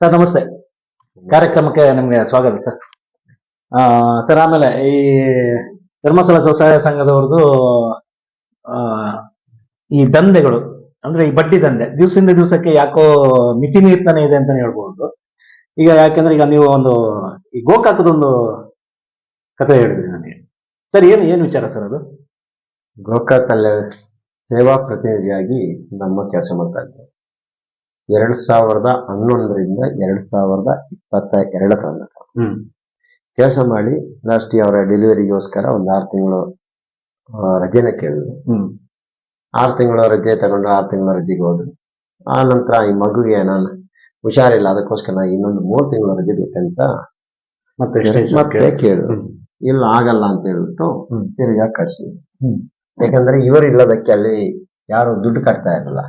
Sir, ನಮಸ್ತೆ. ಕಾರ್ಯಕ್ರಮಕ್ಕೆ ನಿಮ್ಗೆ ಸ್ವಾಗತ ಸರ್. ಸರ್, ಆಮೇಲೆ ಈ ಧರ್ಮಸ್ಥಳ ಸ್ವಸಹಾಯ ಸಂಘದವ್ರದ್ದು ಈ ದಂಧೆಗಳು, ಅಂದ್ರೆ ಈ ಬಡ್ಡಿ ದಂಧೆ, ದಿವಸದಿಂದ ದಿವಸಕ್ಕೆ ಯಾಕೋ ಮಿತಿ ಮೀರ್ತಾನೆ ಇದೆ ಅಂತಾನೆ ಹೇಳ್ಬೋದು. ಈಗ ಯಾಕೆಂದ್ರೆ ಈಗ ನೀವು ಒಂದು ಈ ಗೋಕಾಕದೊಂದು ಕಥೆ ಹೇಳಿದ್ರಿ ನನಗೆ ಸರ್, ಏನು ಏನು ವಿಚಾರ ಸರ್ ಅದು? ಗೋಕಾಕಲ್ಲಿ ಸೇವಾ ಪ್ರತಿನಿಧಿಯಾಗಿ ನಮ್ಮ ಕೆಲಸ ಮಾಡ್ತಾ ಇದ್ದೆ ಎರಡ್ ಸಾವಿರದ ಹನ್ನೊಂದರಿಂದ ಎರಡ್ ಸಾವಿರದ ಇಪ್ಪತ್ತ ಎರಡ ತನಕ. ಹ್ಮ್. ಕೆಲಸ ಮಾಡಿ ಲಾಸ್ಟ್ ಅವರ ಡೆಲಿವರಿಗೋಸ್ಕರ ಒಂದು ಆರು ತಿಂಗಳು ರಜೆನ ಕೇಳಿದ್ರು ಹ್ಮ್. ಆರು ತಿಂಗಳ ರಜೆ ತಗೊಂಡು ಆರು ತಿಂಗಳ ರಜೆಗೆ ಹೋದ್ರು. ಆ ನಂತರ ಈ ಮಗುಗೆ ನಾನು ಹುಷಾರಿಲ್ಲ ಅದಕ್ಕೋಸ್ಕರ ನಾ ಇನ್ನೊಂದು ಮೂರು ತಿಂಗಳ ರಜೆ ಬೇಕಂತ ಮತ್ತೆ ಕೇಳಿದ್ರು ಇಲ್ಲ ಆಗಲ್ಲ ಅಂತ ಹೇಳ್ಬಿಟ್ಟು. ತಿರ್ಗಾ ಕಳ್ಸಿದ್ರು ಯಾಕಂದ್ರೆ ಇವರು ಇಲ್ಲದಕ್ಕೆ ಅಲ್ಲಿ ಯಾರು ದುಡ್ಡು ಕಟ್ತಾ ಇರಲ್ಲ.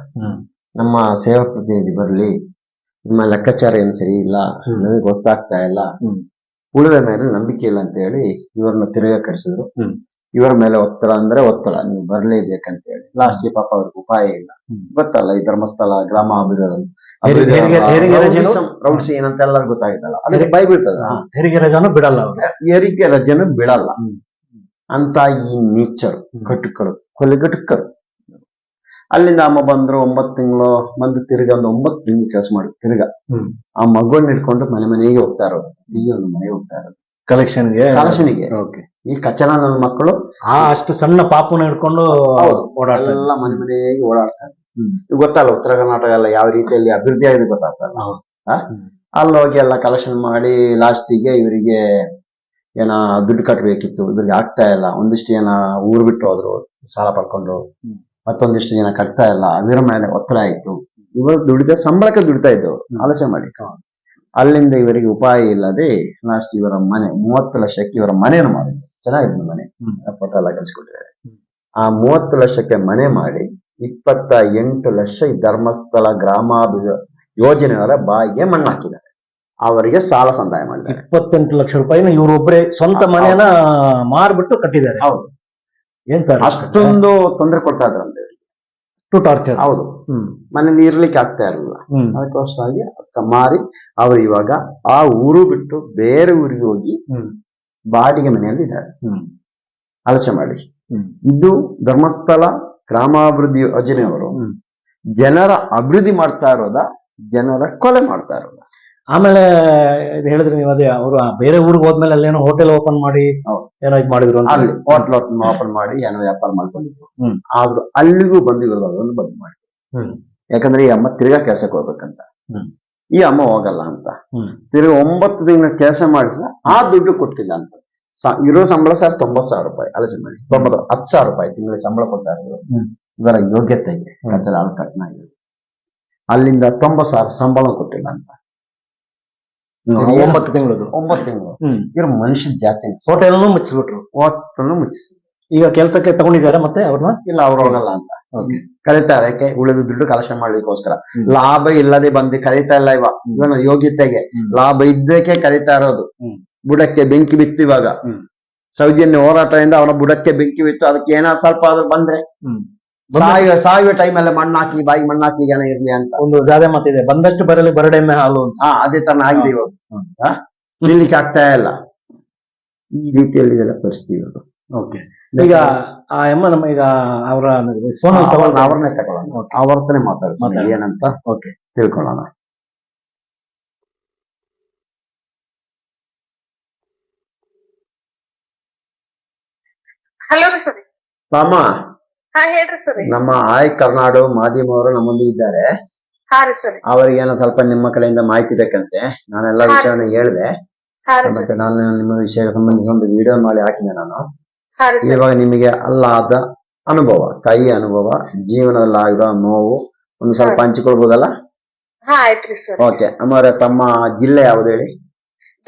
ನಮ್ಮ ಸೇವಾ ಪ್ರತಿನಿಧಿ ಬರಲಿ ನಿಮ್ಮ ಲೆಕ್ಕಾಚಾರ ಏನು ಸರಿ ಇಲ್ಲ ನಮಗೆ ನನಗೆ ಗೊತ್ತಾಗ್ತಾ ಇಲ್ಲ. ಹ್ಮ್. ಉಳಿದ ಮೇಲೆ ನಂಬಿಕೆ ಇಲ್ಲ ಅಂತ ಹೇಳಿ ಇವರನ್ನ ತಿರುಗ ಕರೆಸಿದ್ರು. ಇವರ ಮೇಲೆ ಒತ್ತಡ ಅಂದ್ರೆ ಒತ್ತಡ ನೀವು ಬರ್ಲೇಬೇಕಂತ ಹೇಳಿ. ಲಾಸ್ಟ್ ಪಾಪ ಅವ್ರಿಗೆ ಉಪಾಯ ಇಲ್ಲ. ಗೊತ್ತಲ್ಲ ಈ ಧರ್ಮಸ್ಥಳ ಗ್ರಾಮ ಅಭಿವೃದ್ಧಿ ಹೆರಿಗೆ ಏನಂತ ಎಲ್ಲರಿಗೂ ಗೊತ್ತಾಗಿದ್ದಲ್ಲ ಅದಕ್ಕೆ ಭಯ ಬೀಳ್ತದ. ಹೆರಿಗೆ ರಜಾನು ಬಿಡಲ್ಲ ಹೆರಿಗೆ ರಜೆನು ಬಿಡಲ್ಲ. ಅಂತ ಈ ನೇಚರ್ ಘಟಕರು ಕೊಲೆ ಅಲ್ಲಿಂದ ಅಮ್ಮ ಬಂದ್ರು ಒಂಬತ್ತು ತಿಂಗಳು ಬಂದು ತಿರ್ಗ ಒಂದು ಒಂಬತ್ತು ತಿಂಗಳು ಕೆಲಸ ಮಾಡಿ ತಿರ್ಗ. ಆ ಮಗುವನ್ನ ಇಟ್ಕೊಂಡು ಮನೆ ಮನೆಗೆ ಹೋಗ್ತಾ ಇರೋದು ಈಗ ಒಂದು ಮನೆಗೆ ಹೋಗ್ತಾ ಇರೋದು. ಕಲೆಕ್ಷನ್ಗೆ ಕಲಶನಿಗೆ ಓಕೆ ಈ ಕಚ್ಚನ ನನ್ನ ಮಕ್ಕಳು ಆ ಅಷ್ಟು ಸಣ್ಣ ಪಾಪನ ಹಿಡ್ಕೊಂಡು ಎಲ್ಲ ಮನೆ ಮನೆಗೆ ಓಡಾಡ್ತಾರೆ ಗೊತ್ತಲ್ಲ ಉತ್ತರ ಕರ್ನಾಟಕ ಎಲ್ಲ ಯಾವ ರೀತಿಯಲ್ಲಿ ಅಭಿವೃದ್ಧಿ ಆಗಿದೆ ಗೊತ್ತಾಗ್ತಲ್ಲ. ಅಲ್ಲಿ ಹೋಗಿ ಎಲ್ಲ ಕಲೆಕ್ಷನ್ ಮಾಡಿ ಲಾಸ್ಟಿಗೆ ಇವರಿಗೆ ಏನ ದುಡ್ಡು ಕಟ್ಟಬೇಕಿತ್ತು ಇವ್ರಿಗೆ ಆಗ್ತಾ ಇಲ್ಲ. ಒಂದಿಷ್ಟು ಏನ ಊರು ಬಿಟ್ಟು ಹೋದ್ರು ಸಾಲ ಪಡ್ಕೊಂಡು. ಮತ್ತೊಂದಿಷ್ಟು ಜನ ಕಟ್ತಾ ಇಲ್ಲ ಅದರ ಮೇಲೆ ಒತ್ತಡ ಆಯ್ತು ಇವರು ದುಡಿದ ಸಂಬಳಕ್ಕೆ ದುಡಿತಾ ಇದ್ದವರು. ಆಲೋಚನೆ ಮಾಡಿ. ಅಲ್ಲಿಂದ ಇವರಿಗೆ ಉಪಾಯ ಇಲ್ಲದೆ ಲಾಸ್ಟ್ ಇವರ ಮನೆ ಮೂವತ್ತು ಲಕ್ಷಕ್ಕೆ ಇವರ ಮನೆಯನ್ನು ಮಾಡಿದ್ರು. ಚೆನ್ನಾಗಿತ್ತು ಮನೆ. ಪಟ ಎಲ್ಲ ಕಳಿಸ್ಕೊಟ್ಟಿದ್ದಾರೆ. ಆ ಮೂವತ್ತು ಲಕ್ಷಕ್ಕೆ ಮನೆ ಮಾಡಿ ಇಪ್ಪತ್ತ ಎಂಟು ಲಕ್ಷ ಈ ಧರ್ಮಸ್ಥಳ ಗ್ರಾಮಾಭಿ ಯೋಜನೆಯವರ ಬಾಯಿಗೆ ಮಣ್ಣು ಹಾಕಿದ್ದಾರೆ. ಅವರಿಗೆ ಸಾಲ ಸಂದಾಯ ಮಾಡಿದ್ದಾರೆ. ಇಪ್ಪತ್ತೆಂಟು ಲಕ್ಷ ರೂಪಾಯಿನ ಇವರೊಬ್ಬರೇ ಸ್ವಂತ. ಮನೆಯನ್ನ ಮಾರ್ಬಿಟ್ಟು ಕಟ್ಟಿದ್ದಾರೆ. ಹೌದು. ಏನ್ ಸರ್ ಅಷ್ಟೊಂದು ತೊಂದರೆ ಕೊಡ್ತಾ ಇದ್ರಂತೆ ಅಷ್ಟು ಟಾರ್ಚರ್ ಹೌದು. ಹ್ಮ್. ಮನೇಲಿ ಇರ್ಲಿಕ್ಕೆ ಆಗ್ತಾ ಇರಲಿಲ್ಲ. ಅದಕ್ಕೋಸ್ಕರಾಗಿ ಅದಕ್ಕೆ ಮಾರಿ ಅವರು ಇವಾಗ ಆ ಊರು ಬಿಟ್ಟು ಬೇರೆ ಊರಿಗೆ ಹೋಗಿ ಬಾಡಿಗೆ ಮನೆಯಲ್ಲಿ ಇದ್ದಾರೆ. ಹ್ಮ್. ಆಲೋಚನೆ ಮಾಡಿ. ಇದು ಧರ್ಮಸ್ಥಳ ಗ್ರಾಮಾಭಿವೃದ್ಧಿ ಯೋಜನೆಯವರು. ಜನರ ಅಭಿವೃದ್ಧಿ ಮಾಡ್ತಾ ಇರೋದ? ಜನರ ಕೊಲೆ ಮಾಡ್ತಾ ಇರೋದ? ಆಮೇಲೆ ಇದು ಹೇಳಿದ್ರೆ ನೀವು ಅದೇ ಅವರು ಬೇರೆ ಊರಿಗೆ ಹೋದ್ಮೇಲೆ ಅಲ್ಲೇನೋ ಹೋಟೆಲ್ ಓಪನ್ ಮಾಡಿ. ಏನೋ ಇದು ಮಾಡಿದ್ರು ಅಂತ ಅಲ್ಲಿ ಹೋಟೆಲ್ ಓಪನ್ ಮಾಡಿ ಏನೋ ವ್ಯಾಪಾರ ಮಾಡ್ಕೊಂಡಿದ್ರು. ಆದ್ರೂ ಅಲ್ಲಿಗೂ ಬಂದಿರೋದು ಅದನ್ನು ಬಂದ್ ಮಾಡಿ. ಯಾಕಂದ್ರೆ ಈ ಅಮ್ಮ ತಿರ್ಗಾ ಕೆಲ್ಸಕ್ಕೆ ಹೋಗ್ಬೇಕಂತ. ಈ ಅಮ್ಮ ಹೋಗಲ್ಲ ಅಂತ. ತಿರ್ಗಿ ಒಂಬತ್ತು ದಿನ ಕೆಲಸ ಮಾಡಿಸ ಆ ದುಡ್ಡು ಕೊಟ್ಟಿಲ್ಲ ಅಂತ. ಇರೋ ಸಂಬಳ ಸರ್ ತೊಂಬತ್ತು ಸಾವಿರ ರೂಪಾಯಿ ಆಲೋಚನೆ ಮಾಡಿ. ತೊಂಬತ್ತು ಹತ್ತು ಸಾವಿರ ರೂಪಾಯಿ ತಿಂಗಳಿಗೆ ಸಂಬಳ ಕೊಡ್ತಾ ಹ್ಮ್. ಇವರ ಯೋಗ್ಯತೆಗೆ ಹ್ಮ್. ಕಟ್ಟಡ ಅಲ್ಲಿ ಕಟ್ನ ಇದೆ ಅಲ್ಲಿಂದ ತೊಂಬತ್ತು ಸಾವಿರ ಸಂಬಳ ಕೊಟ್ಟಿಲ್ಲ ಅಂತ. ಒಂಬತ್ತು ತಿಂಗಳದು ಒಂಬತ್ತು ತಿಂಗಳು. ಹ್ಮ್. ಇವ್ರ ಮನುಷ್ಯ ಜಾತಿ. ಹೋಟೆಲ್ನು ಮುಚ್ಚಿಬಿಟ್ರು ಹೊತ್ತನ್ನು ಮುಚ್ಚಿಸಿ ಈಗ ಕೆಲಸಕ್ಕೆ ತಗೊಂಡಿದ್ದಾರೆ ಮತ್ತೆ ಅವ್ರನ್ನ? ಇಲ್ಲ ಅವ್ರು ಹೋಗಲ್ಲ ಅಂತ. ಕರೀತಾರೆ ಯಾಕೆ? ಉಳಿದ ದುಡ್ಡು ಕಲೆಕ್ಷನ್ ಮಾಡ್ಲಿಕ್ಕೋಸ್ಕರ. ಲಾಭ ಇಲ್ಲದೆ ಬಂದು ಕರೀತಾ ಇಲ್ಲ ಇವ. ಇವನ ಯೋಗ್ಯತೆಗೆ. ಲಾಭ ಇದ್ದಕ್ಕೆ ಕರೀತಾ ಇರೋದು. ಬುಡಕ್ಕೆ ಬೆಂಕಿ ಬಿತ್ತು ಇವಾಗ. ಸೌಜನ್ಯ ಹೋರಾಟದಿಂದ ಅವನ ಬುಡಕ್ಕೆ ಬೆಂಕಿ ಬಿತ್ತು. ಅದಕ್ಕೆ ಏನಾದ್ರು ಸ್ವಲ್ಪ ಆದ್ರೂ ಬಂದ್ರೆ. ಸಾಯುವ ಸಾಯುವ ಟೈಮಲ್ಲಿ ಮಣ್ಣು ಹಾಕಿ ಬಾಯಿ ಮಣ್ಣು ಹಾಕಿ ಜನ ಇರ್ಲಿ ಅಂತ. ಒಂದು ಗಾದೆ ಮಾತಿದೆ. ಬಂದಷ್ಟು ಬರಲಿ ಬರಡೆಮ್ಮೆ ಹಾಲು ಅಂತ. ಹಾ ಅದೇ ತರ ಆಗಿದೆ ಇವಾಗ? ನಿಲ್ಲಿಕ್ಕೆ ಆಗ್ತಾ ಇಲ್ಲ. ಈ ರೀತಿಯಲ್ಲಿ ಇದೆಲ್ಲ ಪರಿಸ್ಥಿತಿ ಇರೋದು. ಓಕೆ. ಈಗ ಆ ಅಮ್ಮ ನಮ್ಮ ಈಗ ಅವರ ಫೋನ್ ತಗೊಂಡು ಅವ್ರನ್ನೇ ತಗೊಳ್ಳೋಣ. ಅವ್ರತನೇ ಮಾತಾಡ್ಸೋಣ. ಏನಂತ ಓಕೆ. ತಿಳ್ಕೊಳ್ಳೋಣ. ಹಲೋ ರೀ ನಮ್ಮ ಆಯ್ ಕರ್ನಾಡು ಮಾಧ್ಯಮ ಅವರು ನಮ್ಮೊಂದಿಗೆ ಇದ್ದಾರೆ. ಅವರಿಗೇನೋ ಸ್ವಲ್ಪ ನಿಮ್ಮ ಕಡೆಯಿಂದ ಮಾಹಿತಿ ಬೇಕಂತೆ. ನಾನೆಲ್ಲ ವಿಷಯವನ್ನು ಹೇಳಿದೆ. ಮತ್ತೆ ನಾನು ನಿಮ್ಮ ವಿಷಯ ಸಂಬಂಧಿಸಿದ ವಿಡಿಯೋ ಮಾಡಿ ಹಾಕಿದೆ ನಾನು. ಇವಾಗ ನಿಮಗೆ ಅಲ್ಲಾದ ಅನುಭವ ಕೈ ಅನುಭವ ಜೀವನದಲ್ಲಿ ಆಗಿರೋ ನೋವು ಒಂದು ಸ್ವಲ್ಪ ಹಂಚಿಕೊಳ್ಬಹುದಲ್ಲ ಓಕೆ ಅಮ್ಮವ್ರೆ ತಮ್ಮ ಜಿಲ್ಲೆ ಯಾವ್ದು ಹೇಳಿ?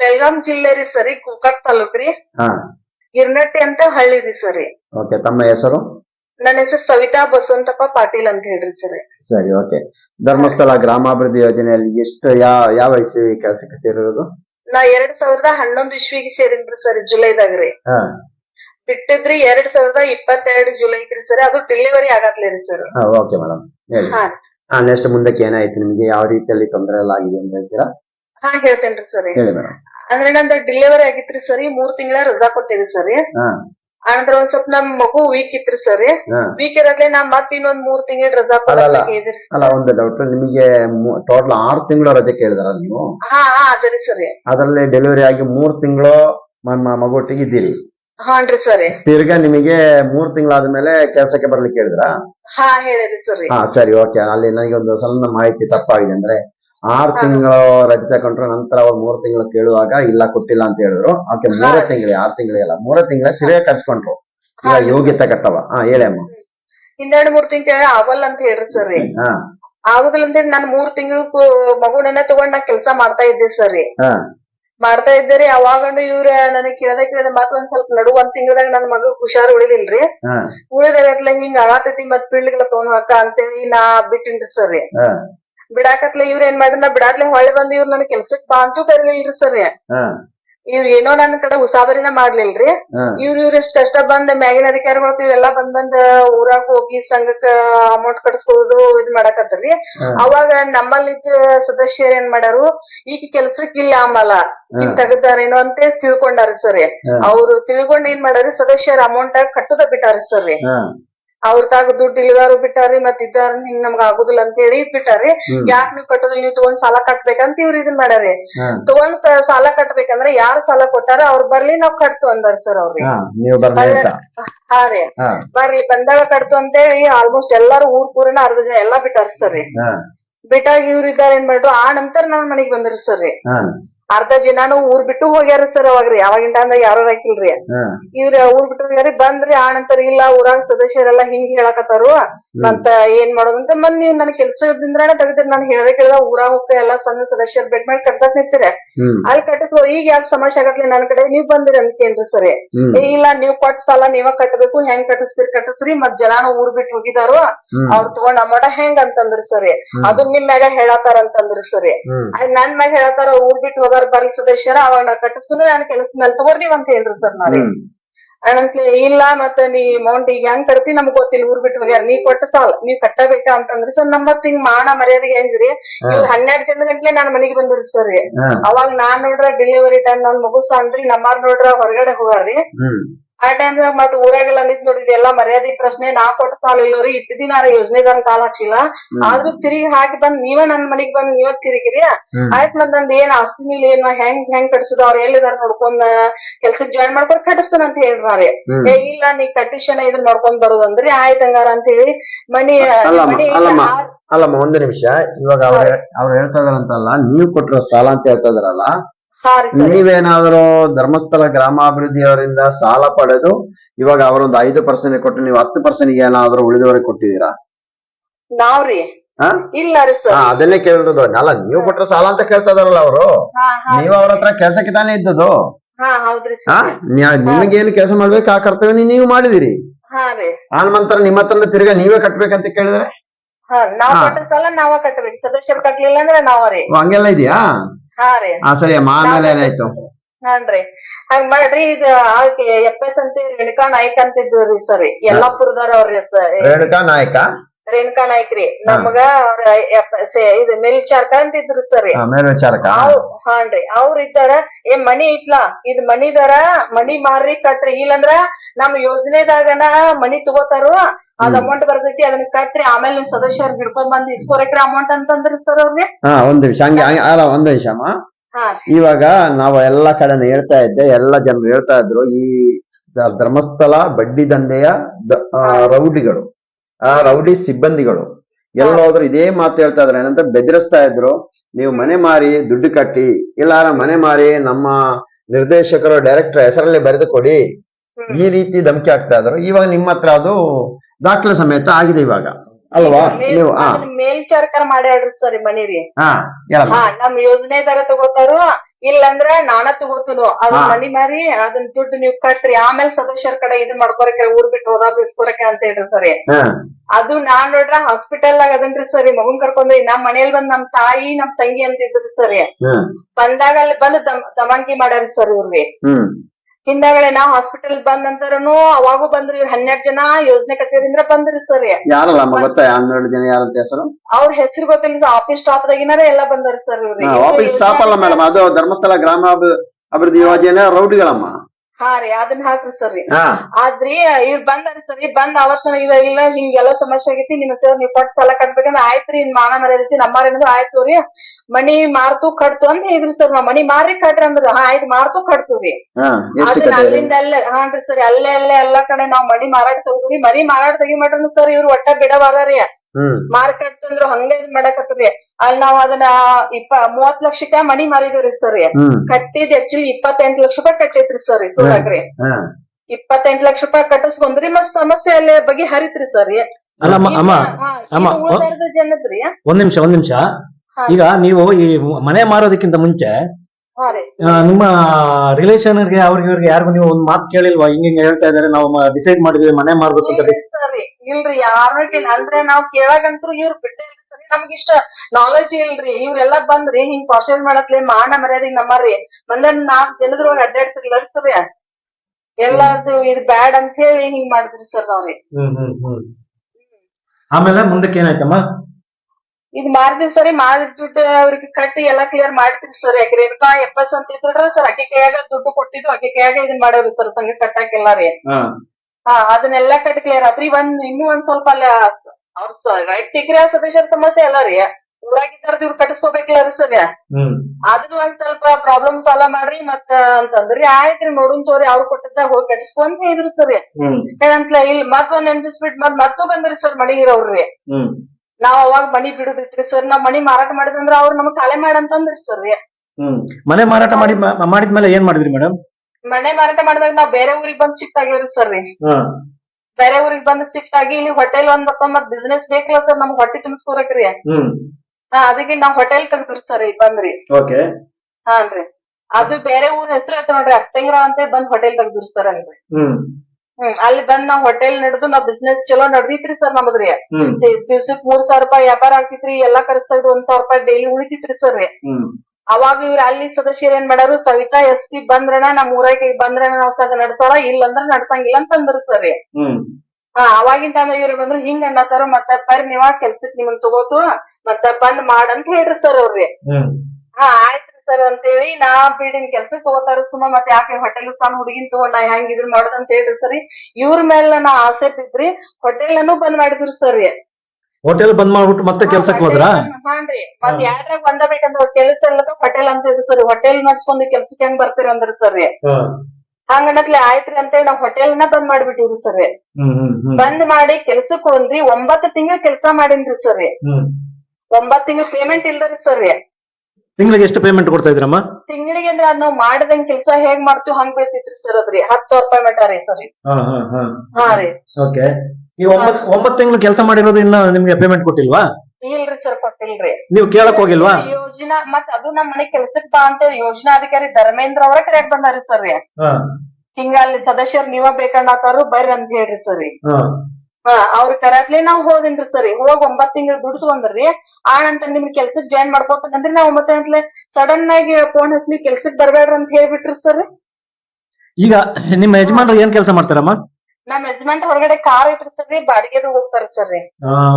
ಬೆಳಗಾಂ ಜಿಲ್ಲೆ ರೀ ಸರಿ ಕುಕಟ್ ತಾಲೂಕ್ ರೀ. ಹಾ. ಗಿರ್ನಟ್ಟಿ ಅಂತ ಹಳ್ಳಿ ರೀ ಸರಿ. ಓಕೆ ತಮ್ಮ ಹೆಸರು? ನನ್ನ ಹೆಸರು ಸವಿತಾ ಬಸವಂತಪ್ಪ ಪಾಟೀಲ್ ಅಂತ ಹೇಳ್ರಿ ಸರ್. ಸರಿ ಓಕೆ ಧರ್ಮಸ್ಥಳ ಗ್ರಾಮಾಭಿವೃದ್ಧಿ ಯೋಜನೆಯಲ್ಲಿ ಎಷ್ಟು ಯಾವ ಯಾವ ವಯಸ್ಸು ಕೆಲಸಕ್ಕೆ ಸೇರಿರೋದು? ನಾ ಎರಡ್ ಸಾವಿರದ ಹನ್ನೊಂದು ಇಸ್ವಿಗೆ ಸೇರಿನ್ರಿ ಸರ್ ಜುಲೈದಾಗ ರೀ. ಹಾ. ಬಿಟ್ಟಿದ್ರಿ ಎರಡ್ ಸಾವಿರದ ಇಪ್ಪತ್ತೆರಡು ಜುಲೈಗ್ರಿ ಸರ್ ಅದು ಡೆಲಿವರಿ ಆಗತ್ಲೇ ರೀ ಸರ್. ಓಕೆ ಮೇಡಮ್ ಹೇಳಿ. ಹಾ. ಹಾ ನೆಕ್ಸ್ಟ್ ಮುಂದಕ್ಕೆ ಏನಾಯ್ತು? ನಿಮಗೆ ಯಾವ ರೀತಿಯಲ್ಲಿ ತೊಂದರೆ ಎಲ್ಲ ಆಗಿದೆ ಅಂತ ಹೇಳ್ತೀರಾ? ಹಾ ಹೇಳ್ತೇನ್ರಿ ಸರ್. ಹೇಳಿ ಮೇಡಮ್ ಅಂದ್ರೆ ನಂದು ಡೆಲಿವರಿ ಆಗಿತ್ರಿ ಸರಿ ಮೂರ್ ತಿಂಗಳ ರಜಾ ಕೊಟ್ಟಿದ್ರಿ ಸರಿ. ಹಾ. ಅಂದ್ರೆ ಒಂದ್ ಸ್ವಲ್ಪ ನಮ್ ಮಗು ವೀಕ್ ಇತ್ರಿ ಸರಿ ವೀಕ್ ಇರೋದ್ಲೆ ನಾ ಮತ್ ಇನ್ನೊಂದ್ ಮೂರ್ ತಿಂಗಳ ರಜಾ ಅಲ್ಲ, ಅಲ್ಲ. ಅಲ್ಲ ಒಂದು ಡೌಟ್ ನಿಮಗೆ ಟೋಟಲ್ ಆರ್ ತಿಂಗಳು ರಜೆ ಕೇಳಿದಾರ ನೀವು? ಹಾ ಹಾ ಅದರಿ ಸರಿ ಅದರಲ್ಲಿ ಡೆಲಿವರಿ ಆಗಿ ಮೂರ್ ತಿಂಗಳು ನಮ್ಮ ಮಗುಟ್ಟಿಗೆ ಇದ್ದೀರಿ. ಹಾನ್ರಿ ಸರಿ ತಿರ್ಗಾ ನಿಮಗೆ ಮೂರ್ ತಿಂಗಳಾದ್ಮೇಲೆ ಕೆಲಸಕ್ಕೆ ಬರ್ಲಿಕ್ಕೆ ಹೇಳಿದ್ರಾ? ಹಾ ಹೇಳಿರಿ ಸರಿ ಹಾ ಸರಿ ಓಕೆ ಅಲ್ಲಿ ನನಗೆ ಒಂದು ಸಣ್ಣ ಮಾಹಿತಿ ತಪ್ಪಾಗಿದೆ ಅಂದ್ರೆ ಆರು ತಿಂಗಳು ರಜೆ ತಗೊಂಡ್ರೆ ನಂತರ ಅವ್ರು ಮೂರ್ ತಿಂಗಳು ಕೇಳುವಾಗ ಇಲ್ಲ ಕೊಟ್ಟಿಲ್ಲ ಅಂತ ಹೇಳಿದ್ರು. ಓಕೆ ಮೂರ ತಿಂಗಳಿಗೆ ತಿಂಗಳು ಆರು ತಿಂಗಳಿಗೆಲ್ಲ ಮೂರ ತಿಂಗಳ ಸಿರೆ ಕರ್ಸ್ಕೊಂಡ್ರು. ಈಗ. ಯೋಗ್ಯತೆ ಕಟ್ಟವ ಹಾ ಹೇಳಿ ಅಮ್ಮ. ಹಿಂದೆರಡ್ ಮೂರ್ ತಿಂಗಳ ಆಗಲ್ಲ ಅಂತ ಹೇಳ್ರಿ ಸರಿ. ಆಗುದಿಲ್ಲ ಅಂತ ನಾನ್ ಮೂರ್ ತಿಂಗಳು ಮಗುನ ತಗೊಂಡ್ ನಾ ಕೆಲ್ಸ ಮಾಡ್ತಾ ಇದ್ದೆ ಸರಿ. ಮಾಡ್ತಾ ಇದ್ದೀರಿ ಅವಾಗಂಡು ಇವ್ರ ನನಗೆ ಕೇಳದೆ ಕೇಳದೆ ಮತ್ ಒಂದ್ ಸ್ವಲ್ಪ ನಡು ಒಂದ್ ತಿಂಗಳದಾಗ ನನ್ ಮಗ ಹುಷಾರ್ ಉಳಿದಿಲ್ರಿ ಉಳಿದಾಗ ಹಿಂಗ ಆಗತೈತಿ ಮತ್ ಪೀಳಿಗೆಲ್ಲ ತಗೊಂಡ್ ಹಾಕ ಅಂತೇಳಿ ನಾ ಬಿಟ್ಟಿನ್ರಿ ಸರಿ. ಬಿಡಾಕತ್ಲೆ ಇವ್ರ ಏನ್ ಮಾಡ್ರಿ ನಾ ಬಿಡಾತ್ಲೆ ಹೊಳ್ಳಿ ಬಂದ್ ಇವ್ರ ನನ್ ಕೆಲ್ಸಕ್ ಬಾ ಅಂತೂ ಕರೀಲಿಲ್ರಿ ಸರ್. ಹಾ. ಇವ್ರ ಏನೋ ನನ್ನ ಕಡೆ ಉಸಾಬರಿನ ಮಾಡ್ಲಿಲ್ರಿ. ಹಾ. ಇವ್ರ ಇವ್ರ ಇಷ್ಟ ಕಷ್ಟ ಬಂದ್ ಮ್ಯಾಗಿನ ಅಧಿಕಾರಿಗಳು ಇವೆಲ್ಲಾ ಬಂದ್ ಬಂದ್ ಊರಾಗ ಹೋಗಿ ಸಂಘಕ್ಕ ಅಮೌಂಟ್ ಕಟ್ಸ್ಕೊಳ್ಳೋದು ಇದ್ ಮಾಡಾಕತ್ತರಿ ಹಾ. ಅವಾಗ ನಮ್ಮಲ್ಲಿ ಸದಸ್ಯರು ಏನ್ ಮಾಡಾರು? ಈಗ ಕೆಲ್ಸಕ್ ಇಲ್ಲ ಆಮಲ. ಈಗ ತೆಗದಾರೇನೋ ಅಂತ ತಿಳ್ಕೊಂಡಾರಿ ಸರಿ. ಹಾ. ಅವ್ರು ತಿಳ್ಕೊಂಡ್ ಏನ್ ಮಾಡಾರಿ? ಸದಸ್ಯರ ಅಮೌಂಟ್ ಕಟ್ಟುದ ಬಿಟ್ಟಾರಿ ಸರಿ. ಹಾ. ಅವ್ರ ತಾಗ ದುಡ್ಡು ಇಳಿದಾರು ಬಿಟ್ಟಾರಿ ಮತ್ ಇದ್ದಾರ ಹಿಂಗ್ ನಮ್ಗ ಆಗುದಿಲ್ಲ ಅಂತ ಹೇಳಿ ಬಿಟ್ಟಾರಿ. ಯಾಕ್ ನೀವ್ ಕಟ್ಟೋದಿಲ್ಲ ನೀವ್ ತಗೊಂಡ್ ಸಾಲ ಕಟ್ಬೇಕಂತ ಇವ್ರ ಇದನ್ ಮಾಡ್ಯಾರಿ. ಹಾ. ತಗೊಂಡ್ ಸಾಲ ಕಟ್ಬೇಕಂದ್ರ ಯಾರ್ ಸಾಲ ಕೊಟ್ಟಾರ ಅವ್ರ ಬರ್ಲಿ ನಾವ್ ಕಟ್ತು ಅಂದಾರ ಸರ್ ಅವ್ರಿಗೆ ಹಾ ನೀವು ಬರ್ಲಿ ಅಂತ. ಹಾ ರೀ. ಬರ್ರಿ ಬಂದಾಗ ಕಟ್ತು ಅಂತೇಳಿ ಆಲ್ಮೋಸ್ಟ್ ಎಲ್ಲಾರು ಊರ್ ಪೂರನ ಅರ್ಧ ಜನ ಎಲ್ಲಾ ಬಿಟ್ಟಾರ ಸರ್ ಹಾ. ಬಿಟ್ಟಾಗ ಇವ್ರ ಇದ್ದಾರ ಏನ್ ಮಾಡ್ರು ಆ ನಂತರ ನಾವ್ ಮನೆಗ್ ಬಂದ್ರಿ ಸರ್ ಹಾ. ಅರ್ಧ ಜನಾನು ಊರ್ ಬಿಟ್ಟು ಹೋಗ್ಯಾರ ಸರ್ ಅವಾಗ್ರಿ. ಯಾವಾಗಿಂದ ಅಂದ್ರೆ ಯಾರು ಹಾಕಿಲ್ರಿ ಇವ್ರ ಊರ್ ಬಿಟ್ಟು ಹೋಗ್ಯಾರಿ ಬಂದ್ರಿ ಆ ನಂತರ ಇಲ್ಲ ಊರಾಗ ಸದಸ್ಯರೆಲ್ಲಾ ಹಿಂಗ್ ಹೇಳಕತ್ತಾರು. ಮತ್ತ ಏನ್ ಮಾಡೋದಂತ ಬಂದ್ ನೀವ್ ನನ್ ಕೆಲ್ಸದಿಂದ್ರಾನ ತೆಗ್ದಿರ್. ನಾನ್ ಹೇಳ್ದೆ ಕೇಳಿದ ಊರಾಗ ಹೋಗ್ತಾ ಎಲ್ಲಾ ಸಣ್ಣ ಸದಸ್ಯರ್ ಬೆಡ್ ಮಾಡಿ ಕಟ್ಟಾಕ್ ನಿಂತಿರ. ಅಲ್ಲಿ ಕಟ್ಟಿಸ್ಲೋ ಈಗ ಯಾಕೆ ಸಮಸ್ಯೆ ಆಗತ್ಲಿ ನನ್ ಕಡೆ? ನೀವ್ ಬಂದಿರಿ ಅಂತೇನ್ರಿ ಸರಿ ಇಲ್ಲ ನೀವ್ ಕೊಟ್ಟ ಸಾಲ ನೀವ ಕಟ್ಟಬೇಕು ಹೆಂಗ್ ಕಟ್ಟಿಸ್ತೀರಿ ಕಟ್ಟಿಸ್ರಿ. ಮತ್ ಜನಾನು ಊರ್ ಬಿಟ್ಟು ಹೋಗಿದಾರು. ಅವ್ರ ತಗೊಂಡ್ ಅಮೌಂಟ್ ಹೆಂಗ್ ಅಂತಂದ್ರಿ ಸರಿ ಅದು ನಿಮ್ ಮ್ಯಾಗ ಹೇಳತಾರ ಅಂತಂದ್ರಿ ಸರಿ ಅದ್ ನನ್ ಮ್ಯಾಗ ಹೇಳತ್ತಾರ ಊರ್ ಬಿಟ್ಟು ಹೋದಾರ ಬರ್ಲಿ ಸದಸ್ಯರ ಅವಾಗ ನಾ ಕಟ್ಟಿಸ್ಕೊಂಡು ನಾನು ಕೆಲಸ ಮೇಲೆ ತಗೋರಿ ಅಂತ ಹೇಳ್ರಿ ಸರ್ ನಾವ್. ಅಣ್ಣಂತಲೇ ಇಲ್ಲ ಮತ್ತ ನೀ ಅಮೌಂಟ್ ಈಗ ಹೆಂಗ್ ಕಟ್ತಿ ನಮ್ಗ್ ಗೊತ್ತಿಲ್ಲ ಊರ್ ಬಿಟ್ಟು ಹೋಗ್ಯಾರ. ನೀ ಕೊಟ್ಟ ಸಾಲ ನೀವ್ ಕಟ್ಟಬೇಕಾ ಅಂತಂದ್ರೆ ಸೊ ನಮ್ಮ ಹಿಂಗ್ ಮಾನ ಮರ್ಯಾದೆ ಹೆಂಗ್ರಿ? ಇಲ್ಲಿ ಹನ್ನೆರಡ್ ಜನ ಗಂಟ್ಲೆ ನಾನ್ ಮನೆಗೆ ಬಂದಿರಿ ಸರ್. ರೀ ಅವಾಗ ನಾನ್ ನೋಡ್ರ ಡೆಲಿವರಿ ಟೈಮ್ ನಾನ್ ಮುಗಿಸ್ತಾನ್ರಿ ನಮ್ಮಾರ್ ನೋಡ್ರ ಹೊರಗಡೆ ಹೋಗಾರ್ರಿ ಆ ಟೈಮ್ದಾಗ ಮತ್ತೆ ಊರಾಗೆಲ್ಲ ನಿಂತ್ ನೋಡಿದ್ ಎಲ್ಲಾ ಮರ್ಯಾದೆ ಪ್ರಶ್ನೆ ನಾ ಕೊಟ್ಟ ಸಾಲ ಇಲ್ಲರಿ ಇಷ್ಟ ದಿನ ಯೋಜನೆದಾರ ಕಾಲ ಹಾಕ್ಸಿಲ್ಲ ಆದ್ರೂ ತಿರುಗಿ ಹಾಕಿ ಬಂದ್ ನೀವ ನನ್ ಮನಿಗ್ ಬಂದ್ ನೀವ ತಿರುಗಿರಿ. ಆಯ್ತ್ ಮತ್ ನಂದ್ ಏನ್ ಆಸ್ತಿ ಇಲ್ಲ ಏನ್ ಹೆಂಗ್ ಹೆಂಗ್ ಕಟ್ಸುದ ಅವ್ರ ಎಲ್ಲಿದಾರ ನೋಡ್ಕೊಂಡ್ ಕೆಲ್ಸಕ್ ಜಾಯ್ನ್ ಮಾಡ್ಕೊಂಡ್ ಕಟ್ಟಿಸ್ತಾನ ಅಂತ ಹೇಳ್ರಿ. ಏ ಇಲ್ಲ ನೀ ಕಟ್ಟಿಷನ್ ಇದನ್ ನೋಡ್ಕೊಂಡ್ ಬರುದಂದ್ರಿ ಆಯ್ತ್ ಹಂಗಾರ ಅಂತ ಹೇಳಿ ಮನಿ ಅಲ್ಲಮ್ಮ ಮನಿ ಒಂದು ನಿಮಿಷ ಇವಾಗ ಅವ್ರ ಅವ್ರು ಹೇಳ್ತಾ ಇದಾರಂತಲ್ಲ ನೀವು ಕೊಟ್ಟಿರೋ ಸಾಲ ಅಂತ ಹೇಳ್ತಾ ಇದಾರಲ್ಲ. ನೀವೇನಾದ್ರೂ ಧರ್ಮಸ್ಥಳ ಗ್ರಾಮಾಭಿವೃದ್ಧಿಯವರಿಂದ ಸಾಲ ಪಡೆದು ಇವಾಗ ಅವರೊಂದು ಐದು ಪರ್ಸೆಂಟ್ ಕೊಟ್ಟು ನೀವು ಹತ್ತು ಪರ್ಸೆಂಟ್ ಏನಾದರೂ ಉಳಿದವರಿಗೆ ಕೊಟ್ಟಿದ್ದೀರಾ? ನಾವ್ರಿ. ಇಲ್ಲ ಅದನ್ನೇ ಕೇಳಿರೋದು ಅಲ್ಲ ನೀವು ಕೊಟ್ಟರೆ ಸಾಲ ಅಂತ ಕೇಳ್ತಾ ಇದಾರಲ್ಲ ಅವರು ನೀವು ಅವ್ರ ಹತ್ರ ಕೆಲಸಕ್ಕೆ ತಾನೇ ಇದ್ದದ್ದು. ನ್ಯಾ- ನಿಮಗೇನು ಕೆಲಸ ಮಾಡ್ಬೇಕು? ಆ ಕರ್ತವ್ಯ ನೀವು ಮಾಡಿದಿರಿ ಹಾ ರೀ. ಆ ನಂತರ ನಿಮ್ಮ ಹತ್ರ ತಿರ್ಗಾ ನೀವೇ ಕಟ್ಬೇಕಂತ ಕೇಳಿದ್ರೆ? ಹಂಗೆಲ್ಲ ಇದೆಯಾ? ಹಾ ರೀ. ಸರಿ ಅಮ್ಮ ಆಮೇಲೆ ಏನಾಯ್ತು? ಹಾನ್ರಿ ಹಂಗ್ ಮಾಡ್ರಿ ಈಗ ಆಕೆ ಎಪ್ಪತ್ ಅಂತ ರೇಣುಕಾ ನಾಯ್ಕ ಅಂತ ಇದ್ರಿ ಸರಿ. ಯಲ್ಲಾಪುರದವ್ರ ಅವ್ರಿ ಸರ್ ರೇಣುಕಾ ನಾಯ್ಕ? ರೇಣುಕಾ ನಾಯ್ಕ ರೀ. ನಮಗ ಅವ್ರ ಇದು ಮೇಲ್ಚಾರ್ಕ ಅಂತ ಇದ್ರಿ ಸರಿ ಮೇಲ್ವಿಚಾರಕ. ಹಾನ್ರಿ ಅವ್ರ ಇದ್ದಾರ ಏ ಮನಿ ಐತ್ಲಾ ಇದ್ ಮನಿದಾರ ಮನಿ ಮಾರ್ರಿ ಕಟ್ರಿ. ಇಲ್ಲಂದ್ರ ನಮ್ ಯೋಜನೆದಾಗನ ಮನಿ ತಗೋತಾರು ಅದ್ ಅಮೌಂಟ್ ಬರ್ತೈತಿ ಅದನ್ನ ಕಟ್ರಿ ಆಮೇಲೆ ನಿಮ್ ಸದಸ್ಯರು ಹಿಡ್ಕೊಂಡ್ ಬಂದ್ ಇಸ್ಕೊರಕ್ರಿ ಅಮೌಂಟ್ ಅಂತಂದ್ರಿ ಸರ್ ಅವ್ರಿಗೆ? ಹಾ ಒಂದ್ ನಿಮಿಷ ಹಂಗೆ ಹಂಗೆ- ಅಲ್ಲ ಒಂದ್ ನಿಮಿಷ ಅಮ್ಮ. ಹಾ. ಇವಾಗ ನಾವು ಎಲ್ಲಾ ಕಡೆ ಹೇಳ್ತಾ ಇದ್ದೆ ಎಲ್ಲಾ ಜನರು ಹೇಳ್ತಾ ಇದ್ರು ಈ ಧರ್ಮಸ್ಥಳ ಬಡ್ಡಿ ದಂಧೆಯ ದ- ಆ, ರೌಡಿಗಳು ಆ ರೌಡಿ ಸಿಬ್ಬಂದಿಗಳು. ಎಲ್ಲೋದ್ರು ಇದೇ ಮಾತು ಹೇಳ್ತಾ ಇದ್ರು ಏನಂತ ಬೆದರಿಸ್ತಾ ಇದ್ರು ನೀವು ಮನೆ ಮಾರಿ ದುಡ್ಡು ಕಟ್ಟಿ ಇಲ್ಲ ಮನೆ ಮಾರಿ ನಮ್ಮ ನಿರ್ದೇಶಕರು ಡೈರೆಕ್ಟರ್ ಹೆಸರಲ್ಲಿ ಬರೆದು ಕೊಡಿ. ಹ್ಮ್. ಈ ರೀತಿ ಧಮಕಿ ಆಗ್ತಾ ಇದ್ರು. ಇವಾಗ ನಿಮ್ಮ ಹತ್ರ ಅದು ದಾಖಲೆ ಸಮೇತ ಆಗಿದೆ ಇವಾಗ. ಅಲ್ವಾ? ನೀವು ಹಾ ಅದನ್ನ ಮೇಲ್ಚಾರ್ಕರ್ ಮಾಡ್ಯಾಡ್ರಿ ಸರ್ ಮನಿ ರೀ ಹಾ ಹೇಳಮ್ಮ. ಹಾ ನಮ್ ಯೋಜನೆದಾರ ತಗೋತಾರು. ಇಲ್ಲಂದ್ರ ನಾನ ತಗೋತನು. ಅದ್ ಹಾ. ಮನಿ ಮಾರಿ ಅದನ್ನ ದುಡ್ಡು ನೀವ್ ಕಟ್ರಿ. ಆಮೇಲೆ ಸದಸ್ಯರ ಕಡೆ ಇದು ಮಾಡ್ಕೊರಕ್ಕೆ ಊರ್ ಬಿಟ್ಟು ಹೋದಾಗ ಇಸ್ಕೊರಕ್ಕೆ ಅಂತ ಹೇಳ್ರಿ ಸರಿ. ಹಾ. ಅದು ನಾನ್ ನೋಡ್ರ ಹಾಸ್ಪಿಟಲ್ ನಾಗ ಅದನ್ರಿ ಸರಿ. ಮಗುನ್ ಕರ್ಕೊಂಡ್ ನಮ್ ಮನೇಲಿ ಬಂದ್ ನಮ್ ತಾಯಿ ನಮ್ ತಂಗಿ ಅಂತಿದ್ರು ಸರಿ. ಹ್ಮ್ ಬಂದಾಗ ಅಲ್ಲಿ ಬಂದು ದಮ್- ದಮಂಗಿ ಮಾಡ್ಯಾರ ಸರ್ ಇವ್ರಿ ಹ್ಮ್. ಹಿಂದಾಗಡೆ ನಾ ಹಾಸ್ಪಿಟಲ್ ಬಂದ ನಂತರನು ಅವಾಗೂ ಬಂದ್ರಿ ಇವ್ರ ಹನ್ನೆರಡ್ ಜನ ಯೋಜನೆ ಕಚೇರಿಯಿಂದ ಬಂದ್ರಿ ಸರ್. ಯಾರಲ್ಲ ಅಮ್ಮ ಗೊತ್ತಾ ಹನ್ನೆರಡು ಜನ ಯಾರಂತ ಹೆಸರು? ಅವ್ರ ಹೆಸರು ಗೊತ್ತಿಲ್ಲ ಆಫೀಸ್ ಸ್ಟಾಫ್ ದಾಗಿನಾರ ಎಲ್ಲ ಬಂದಾರಿ ಸರ್ ಇವ್ರಿಗೆ ಆಫೀಸ್ ಸ್ಟಾಫ್ ಅಲ್ಲ ಮೇಡಮ್ ಅದು ಧರ್ಮಸ್ಥಳ ಗ್ರಾಮ ಅಭಿ- ಅಭಿವೃದ್ಧಿ ಯೋಜನೆ ರೌಡಿಗಳಮ್ಮ. ಹಾ ರೀ ಅದನ್ನ ಹಾಕ್ರಿ ಸರ್ ಹಾ. ಆದ್ರಿ ಇವ್ರ್ ಬಂದಾರಿ ಸರಿ ಬಂದ್ ಅವತ್ ನನಗೆ ಹಿಂಗೆಲ್ಲ ಸಮಸ್ಯೆ ಆಗೈತಿ ನಿಮ್ ಸರ್ ನೀವ್ ಕೊಟ್ಟು ಸಾಲ ಕಟ್ಬೇಕಂದ್ರ ಆಯ್ತ್ರಿ ಇನ್ ಮಾನ ಮರ್ಯಾದೈತಿ ನಮ್ಮಾರ ಏನಾದ್ರು ಆಯ್ತು ರೀ. ಮನಿ ಮಾರ್ತು ಕಟ್ತು ಅಂತ ಹೇಳಿದ್ರಿ ಸರ್ ನಾವ್. ಮನಿ ಮಾರಿ ಕಟ್ರಿ ಅಂದ್ರ ಹಾ ಆಯ್ತು ಮಾರ್ತು ಕಟ್ತು ರೀ. ಹಾ ಎಷ್ಟು ಅದನ್ನ ಅಲ್ಲಿಂದ ಅಲ್ಲೇ ಹಾನ್ರಿ ಸರ್ ಅಲ್ಲೇ ಅಲ್ಲೇ ಎಲ್ಲಾ ಕಡೆ ನಾವ್ ಮನಿ ಮಾರಾಟ ತಗೋರಿ ಮನಿ ಮಾರಾಟ ತೆಗಿ ಮಾಡ್ರಿ ಸರ್ ಇವ್ರು ಒಟ್ಟ ಬಿಡವಾರಿ ಹ್ಮ್ ಮಾರ್ಕೆಟ್ ತಂದ್ರು ಹಂಗೆ ಮಾಡಕತ್ರಿ ಅಲ್ಲಿ ನಾವ್ ಅದನ್ನ ಇಪ್ಪ ಮೂವತ್ ಲಕ್ಷಕ್ಕ ಮನಿ ಮಾರಿದ್ರಿ ಸರ್. ಕಟ್ಟಿದ್ ಆಕ್ಚುಲಿ ಇಪ್ಪತ್ತೆಂಟ್ ಲಕ್ಷ ರೂಪಾಯಿ ಕಟ್ಟೈತ್ರಿ ಸರ್ ಸುಳ್ಳಾಗ್ರಿ ಇಪ್ಪತ್ತೆಂಟ್ ಲಕ್ಷ ರೂಪಾಯಿ ಕಟ್ಟಿಸ್ಕೊಂಡ್ರಿ ಮತ್ ಸಮಸ್ಯೆ ಅಲ್ಲೇ ಬಗ್ಗೆ ಹರಿತ್ರಿ ಸರ್ ಜನದ್ರಿ. ಒಂದ್ ನಿಮಿಷ ಒಂದ್ ನಿಮಿಷ. ಈಗ ನೀವು ಈ ಮನೆ ಮಾರೋದಕ್ಕಿಂತ ಮುಂಚೆ ನಿಮ್ಮ ರಿಲೇಷನ್ ಅವ್ರಿಗೆ ಇವ್ರಿಗೆ ಯಾರಿಗೂ ನೀವು ಒಂದ್ ಮಾತು ಕೇಳಿಲ್ವಾ? ಹಿಂಗ ಹಿಂಗ ಹೇಳ್ತಾ ಇದಾರೆ ನಾವು ಡಿಸೈಡ್ ಮಾಡಿದ್ವಿ ಮನೆ ಮಾಡ್ಬೇಕು ಅಂತ ಇಲ್ರಿ ಸರಿ ಇಲ್ರಿ. ಯಾರಿಗೆ ಅಂದ್ರೆ ನಾವ್ ಕೇಳಾಗಂತ್ರು ಇವ್ರು ಬಿಟ್ಟೆ ನಮ್ಗೆ ಸರಿ ಇಷ್ಟ ನಾಲೆಜ್ ಇಲ್ರಿ. ಇವ್ರೆಲ್ಲಾ ಬಂದ್ರಿ ಹಿಂಗ್ ಪಾರ್ಸಲ್ ಮಾಡತ್ಲೆ ಮಾಡ ಮರ್ಯಾದೆ ನಮ್ಮರಿ ಮಂದ ನಾಲ್ಕ್ ಜನದ್ರೊಳಗೆ ಅಡ್ಡಾಡ್ತಿರ್ಲಿ ಸರಿ ಎಲ್ಲಾರ್ದು ಇದ್ ಬ್ಯಾಡ್ ಅಂತ ಹೇಳಿ ಹಿಂಗ್ ಮಾಡಿದ್ರಿ ಸರ್ ನಾವ್ರಿ ಹ್ಮ್ ಹ್ಮ್ ಹ್ಮ್. ಆಮೇಲೆ ಮುಂದಕ್ಕೆ ಏನಾಯ್ತಮ್ಮ? ಇದ್ ಮಾರ್ದಿವ್ ಸರಿ ಮಾರಿದ್ಬಿಟ್ಟು ಅವ್ರಿಗೆ ಕಟ್ಟಿ ಎಲ್ಲಾ ಕ್ಲಿಯರ್ ಮಾಡ್ತೀರಿ ಸರ್ ಯಾಕೆ ರೇಣುಕಾ ಎಪ್ಪಸ್ ಅಂತ ಇದ್ರ ಸರ್ ಅಕ್ಕಿ ಕೈಯಾಗ ದುಡ್ಡು ಕೊಟ್ಟಿದ್ದು ಅಕ್ಕಿ ಕೈಯಾಗ ಇದನ್ ಮಾಡೋರು ಸರ್ ಸಂಘ ಕಟ್ಟಾಕೆಲ್ಲ ರೀ ಹಾ. ಅದನ್ನೆಲ್ಲಾ ಕಟ್ ಕ್ಲಿಯರ್ ಆತ್ರಿ. ಒಂದ್ ಇನ್ನೂ ಒಂದ್ ಸ್ವಲ್ಪ ಅಲ್ಲ ಅವ್ರ ವೈಯಕ್ತಿಕ ಸದಸ್ಯರ ಸಮಸ್ಯೆ ಅಲ್ಲ ರೀ. ಊರಾಗಿದ್ದಾರ್ದು ಇವ್ರು ಕಟ್ಟಿಸ್ಕೋಬೇಕಿಲ್ಲ ರೀ ಸರ್ ಅದನ್ನು ಒಂದ್ ಸ್ವಲ್ಪ ಪ್ರಾಬ್ಲಮ್ ಸಾಲ್ವ್ ಮಾಡ್ರಿ ಮತ್ತ ಅಂತಂದ್ರಿ. ಆಯ್ತ್ರಿ ನೋಡುನ್ ತೋರಿ ಅವ್ರು ಕೊಟ್ಟಿದ್ದಾಗ ಹೋಗಿ ಕಟ್ಟಿಸ್ಕೊಂತ ಹೇಳಿದ್ರು ಸರ್ ಹೇಳಂತ್ಲ ಇಲ್ಲಿ ಮತ್ತೊಂದ್ ಒಂದ್ ನೆನ್ಪಿಸ್ಬಿಟ್ ಮತ್ ಮತ್ತೂ ಬಂದ್ರಿ ಸರ್ ಮಡಿಗಿರೋರ್ರಿ ನಾವ್ ಅವಾಗ ಮನಿ ಬಿಡುದಿತ್ರಿ ಸರ್. ನಾವ್ ಮನಿ ಮಾರಾಟ ಮಾಡಿದಂದ್ರ ಅವ್ರು ನಮಗ್ ಸಾಲೆ ಮಾಡಂತಂದ್ರಿ ಸರ್ ಹ್ಮ್. ಮನೆ ಮಾರಾಟ ಮಾಡಿ ಮ- ಮಾಡಿದ್ಮೇಲೆ ಏನ್ ಮಾಡಿದ್ರಿ ಮೇಡಮ್? ಮನೆ ಮಾರಾಟ ಮಾಡಿದಾಗ ನಾವ್ ಬೇರೆ ಊರಿಗೆ ಬಂದ್ ಶಿಫ್ಟ್ ಆಗಿವ್ರಿ ಸರ್ ಬೇರೆ ಊರಿಗೆ ಬಂದ್ ಶಿಫ್ಟ್ ಆಗಿ ಇಲ್ಲಿ ಹೋಟೆಲ್ ಒಂದ್ ಮತ್ ಬಿಸ್ನೆಸ್ ಬೇಕಲ್ಲ ಸರ್ ನಮ್ಗ್ ಹೊಟ್ಟೆ ತುಂಬಿಸ್ಕೊರಕ್ರಿ ಹ್ಮ್. ಹಾ ಅದಕ್ಕೆ ನಾವ್ ಹೋಟೆಲ್ ತೆಗ್ದ್ರಿ ಸರ್ ಈಗ ಬಂದ್ರಿ ಓಕೆ. ಹಾನ್ರಿ. ಅದು ಬೇರೆ ಊರ್ ಹೆಸರು ಐತೆ ನೋಡ್ರಿ ಅಷ್ಟಂಗ್ರ ಅಂತ ಬಂದ್ ಹೋಟೆಲ್ ತೆಗ್ದ್ರಿ ಸರ್ ಅಲ್ರಿ ಹ್ಮ್. ಹ್ಮ್ ಅಲ್ಲಿ ಬಂದ್ ನಾವ್ ಹೋಟೆಲ್ ನಡೆದು ನಾವ್ ಬಿಸ್ನೆಸ್ ಚಲೋ ನಡ್ದಿತ್ರಿ ಸರ್ ನಮದ್ರಿ. ಹ್ಮ್. ದಿವ್ಸಕ್ ಮೂರ್ ಸಾವಿರ ರೂಪಾಯಿ ವ್ಯಾಪಾರ ಆಗ್ತಿತ್ರಿ ಎಲ್ಲಾ ಖರ್ಚ್ ಇದ್ರು ಒಂದ್ ಸಾವಿರ ರೂಪಾಯಿ ಡೈಲಿ ಉಳಿತಿತ್ರಿ ಸರ್ ಹ್ಮ್. ಅವಾಗ ಇವ್ರ ಅಲ್ಲಿ ಸದಸ್ಯರು ಏನ್ ಮಾಡ್ಯಾರು ಸವಿತಾ ಎಸ್ ಪಿ ಬಂದ್ರಣ ನಮ್ ಊರಾಗ ಬಂದ್ರಣ ನಾವ್ ಸದ ನಡ್ಸೋಣ ಇಲ್ಲಂದ್ರ ನಡ್ಸಂಗಿಲ್ಲ ಅಂತ ಅಂದ್ರು ಸರ್ ಹ್ಮ್. ಹಾ ಅವಾಗಿನ ಟೈಮ್ ಇವ್ರು ಬಂದ್ರು ಹಿಂಗ್ ಅನ್ನತಾರ ಮತ್ತ ಬರ್ರಿ ನೀವ ಕೆಲ್ಸಕ್ ನಿಮ್ಮನ್ ತಗೋತು ಮತ್ತ ಬಂದ್ ಮಾಡ್ ಅಂತ ಹೇಳ್ರಿ ಸರ್ ಅವ್ರಿ ಹ್ಮ್. ಹಾ ಆಯ್ತ್ರಿ. ಸರ್ ಅಂತೇಳಿ ನಾ ಬಿಡಿನ ಕೆಲ್ಸಕ್ಕೆ ತಗೋತಾರ ಸುಮ್ಮ ಮತ್ತೆ ಯಾಕೆ ಹೋಟೆಲ್ ಸಣ್ಣ ಹುಡುಗಿನ್ ತಗೊಂಡ್ ನಾ ಹೆಂಗ್ ಇದ್ರ ಮಾಡೋದ್ ಅಂತ ಹೇಳ್ರಿ ಸರಿ. ಇವ್ರ ಮೇಲೆ ನಾ ಆಸೆ ಬಿದ್ರಿ ಹೋಟೆಲ್ ಅನ್ನು ಬಂದ್ ಮಾಡಿದ್ರು ಸರ್. ಹೋಟೆಲ್ ಬಂದ್ ಮಾಡ್ಬಿಟ್ಟು ಮತ್ತೆ ಕೆಲ್ಸಕ್ಕೆ ಹೋದ್ರಾ? ಹಾನ್ರಿ ಮತ್ ಯಾರ್ಯಾಗ ಬೇಕಂದ್ರ ಕೆಲಸ ಇಲ್ಲದ ಹೋಟೆಲ್ ಅಂತ ಇದ್ರು ಸರಿ. ಹೋಟೆಲ್ ನಡ್ಸ್ಕೊಂಡ್ ಕೆಲ್ಸಕ್ಕೆ ಹೆಂಗ್ ಬರ್ತೀರ ಅಂದ್ರ ಸರ್. ಹಂಗನಕ್ಲೆ ಆಯ್ತ್ರಿ ಅಂತೇಳಿ ನಾವ್ ಹೋಟೆಲ್ನ ಬಂದ್ ಮಾಡ್ಬಿಟ್ಟಿವ್ರಿ ಸರ್. ಬಂದ್ ಮಾಡಿ ಕೆಲ್ಸಕ್ ಹೋದ್ರಿ ಒಂಬತ್ತು ತಿಂಗಳ ಕೆಲ್ಸ ಮಾಡಿನ್ರಿ ಸರ್. ಒಂಬತ್ತು ಒಂಬತ್ ತಿಂಗಳ ಪೇಮೆಂಟ್ ಇಲ್ರಿ ಸರ್. ತಿಂಗಳಿಗೆ ಎಷ್ಟು ಪೇಮೆಂಟ್ ಕೊಡ್ತಾ ಇದ್ರಮ್ಮ ತಿಂಗಳಿಗೆ ಅಂದ್ರೆ ಅದ್ ನಾವ್ ಮಾಡಿದಂಗ್ ಕೆಲ್ಸ ಹೇಗ್ ಮಾಡ್ತೀವಿ ಹಂಗ್ ಬೀಳ್ತಿತ್ರಿ ಸರ್ ಅದ್ರಿ ಹತ್ತ್ ಸಾವಿರ ರೂಪಾಯಿ ಮಟ ರೀ ಸರ್ ಹಾ ರೀ. ಓಕೆ ನೀವು ಒಂಬತ್ ಒಂಬತ್ತು ತಿಂಗಳು ಕೆಲಸ ಮಾಡಿರೋದು ಇನ್ನ ನಿಮ್ಗೆ ಪೇಮೆಂಟ್ ಕೊಟ್ಟಿಲ್ವಾ? ಇಲ್ರಿ ಸರ್ ಕೊಟ್ಟಿಲ್ರಿ. ನೀವು ಕೇಳಕ್ ಹೋಗಿಲ್ವಾ? ಯೋಜನಾ ಮತ್ ಅದು ನಮ್ ಮನೆ ಕೆಲ್ಸಕ್ ಬಾ ಅಂತೇಳಿ ಯೋಜನಾಧಿಕಾರಿ ಧರ್ಮೇಂದ್ರ ಅವರ ಕರೆಕ್ಟ್ ಬಂದಾರಿ ಸರ್ ಹಿಂಗ ಅಲ್ಲಿ ಸದಸ್ಯರು ನೀವ ಬೇಕಂಡಾತಾರು ಬರ್ರಿ ಅಂತ ಹೇಳ್ರಿ ಸರ್ ಹಾ ಅವ್ರ ಕರಾತ್ಲೆ ನಾವ್ ಹೋದಿನ್ರಿ ಸರಿ ಹೋಗ್ ಒಂಬತ್ ತಿಂಗಳು ಅಂದ್ರಿ ಆ ಅಂತ ನಿಮ್ ಕೆಲ್ಸಕ್ ಜಾಯಿನ್ ಮಾಡ್ಕೋತಂದ್ರಿ ನಾವ್ ಒಂಬತ್ತ ಗಂಟ್ಲೆ ಸಡನ್ ಆಗಿ ಫೋನ್ ಹಚ್ಚಿ ಕೆಲ್ಸಕ್ ಬರ್ಬೇಡ್ರಿ ಅಂತ ಹೇಳ್ಬಿಟ್ರಿ ಸರ್. ಈಗ ನಿಮ್ಮ ಯಜಮಾನ್ರು ಏನ್ ಕೆಲಸ ಮಾಡ್ತಾರಮ್ಮ? ನಮ್ ಯಜಮಾನ್ ಹೊರಗಡೆ ಕಾರ್ ಇಟ್ಟಿರ್ತಾರ್ರಿ ಬಾಡಿಗೆದು ಹೋಗ್ತಾರ ಸರ್.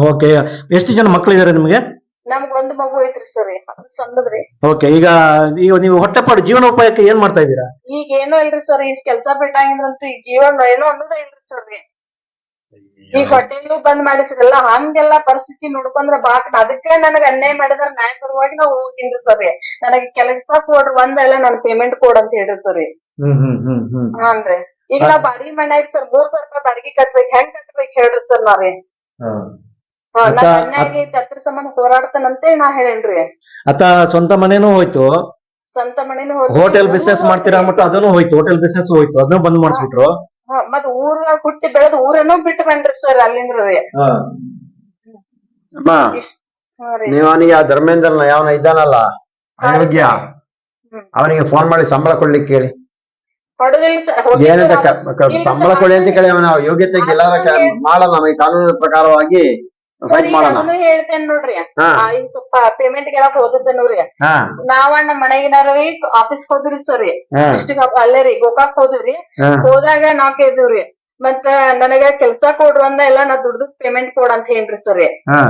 ಓಕೆ. ಎಷ್ಟು ಜನ ಮಕ್ಕಳಿದ್ದಾರೆ ನಿಮಗೆ? ನಮ್ಗ್ ಒಂದ್ ಮಗು ಐತ್ರಿ ಸರ್ ಸಣ್ಣದ್ರಿ. ಓಕೆ ಈಗ ಈಗ ನೀವು ಹೊಟ್ಟೆಪಾಡು ಜೀವನೋಪಾಯಕ್ಕೆ ಏನ್ ಮಾಡ್ತಾ ಇದ್ದೀರಾ? ಈಗ ಏನೋ ಇಲ್ರಿ ಸರ್ ಈ ಕೆಲ್ಸ ಬಿಟ್ಟಾಗಿಂದ್ರಂತೂ ಈ ಜೀವನ ಏನೋ ಅನ್ನೋದೇ ಇಲ್ರಿ ಸರ್. ಈಗ ಹೋಟೆಲ್ ಬಂದ್ ಮಾಡಿಸ್ರಲ್ಲ ಹಂಗೆಲ್ಲಾ ಪರಿಸ್ಥಿತಿ ನೋಡ್ಕೊಂಡ್ರ ಬಾಕ್. ಅದಕ್ಕೆ ನನಗ್ ಅನ್ಯಾಯ ಮಾಡಿದ್ರ ನ್ಯಾಯ ಪರವಾಗಿ ನಾವು ಸರಿ. ನನಗ್ ಕೆಲಸ ಕೊಡ್ರಿ ಒಂದಲ್ಲ ನನ್ ಪೇಮೆಂಟ್ ಕೊಡ್ ಅಂತ ಹೇಳ್ರಿ ಸರ್. ಹ್ಮ್ ಹ್ಮ್ ಹ್ಮ್ ಹ್ಮ್. ಹಾನ್ರಿ ಈಗ ನಾವ್ ಬಾಡಿ ಮನೆ ಐತ್ ಸರ್ ಮೂರ್ ಸಾವಿರ ರೂಪಾಯಿ ಬಾಡಿಗೆ ಕಟ್ಬೇಕು ಹೆಂಗ್ ಕಟ್ಬೇಕು ಹೇಳ್ರಿ ಸರ್ ನಾವೇ. ಹಾ. ಹಾ ಅತ್ತ- ನನ್ ಅನ್ಯಾಯ ಆಗೈತಿ ಅದ್ರ ಸಂಬಂಧ ಹೋರಾಡ್ತಾನಂತೆ ನಾ ಹೇಳೇನ್ರಿ ಅತ್ತ ಸ್ವಂತ ಮನೇನೂ ಹೋಯ್ತು? ಸ್ವಂತ ಮನೇನು. ಹೋಟೆಲ್ ಬಿಸ್ನೆಸ್ ಮಾಡ್ತೀರಾ ಅಂದ್ಬಿಟ್ಟು ಅದನ್ನು ಹೋಯ್ತು ಹೋಟೆಲ್ ಬಿಸ್ನೆಸ್ ಹೋಯ್ತು ಅದನ್ನು ಬಂದ್ ಮಾಡಿಸ್ಬಿಟ್ರು? ಮತ್ ಊರ ಹುಟ್ಟಿ ಬೆಳೆದು ಊರನ್ನು ಬಿಟ್ಟು ಬಂದ್ರಿ ಸರ್ ಅಲ್ಲಿಂದ್ರ ಅಮ್ಮ ನೀವು ಅವನಿಗೆ ಆ ಧರ್ಮೇಂದ್ರನ ಯಾವನ ಇದ್ದಾನಲ್ಲ? ಅಯೋಗ್ಯ. ಅವನಿಗೆ ಫೋನ್ ಮಾಡಿ ಸಂಬಳ ಕೊಡ್ಲಿಕ್ಕೆ ಕೇಳಿ. ಏನಂತ ಸಂಬಳ ಕೊಡಿ ಅಂತ ಕೇಳಿ ಅವನ. ಯೋಗ್ಯತೆ ಎಲ್ಲ ಅದನ್ನ ಮಾಡಲ್ಲ ನಮಗೆ ಕಾನೂನಿನ ಪ್ರಕಾರವಾಗಿ ಮಾಡೋಣ ಅದನ್ನು ಹೇಳ್ತೇನೆ ನೋಡ್ರಿ. ಹಾ. ಸ್ವಲ್ಪ ಪೇಮೆಂಟ್ ಕೇಳಕ್ ಹೋಗುತ್ತೆ ನೋಡ್ರಿ. ಹಾ. ನಾವ ನಮ್ಮ ಆಫೀಸ್ ಹೋದ್ರಿ ಸರಿ ಹಾ. ಅಲ್ಲೇ ರೀ ಗೋಕಾಕ್ ಹೋದ್ರಿ ಹಾ. ಹೋದಾಗ ನಾವ್ ಕೇಳಿದ್ವಿ ಮತ್ತ ನನಗ ಕೆಲ್ಸ ಕೊಡ್ರಿ ಅಂದ ಎಲ್ಲಾ ನಾ ದುಡ್ದು ಪೇಮೆಂಟ್ ಕೊಡ್ ಅಂತ ಹೇಳ್ರಿ ಸರ್ ಹಾ.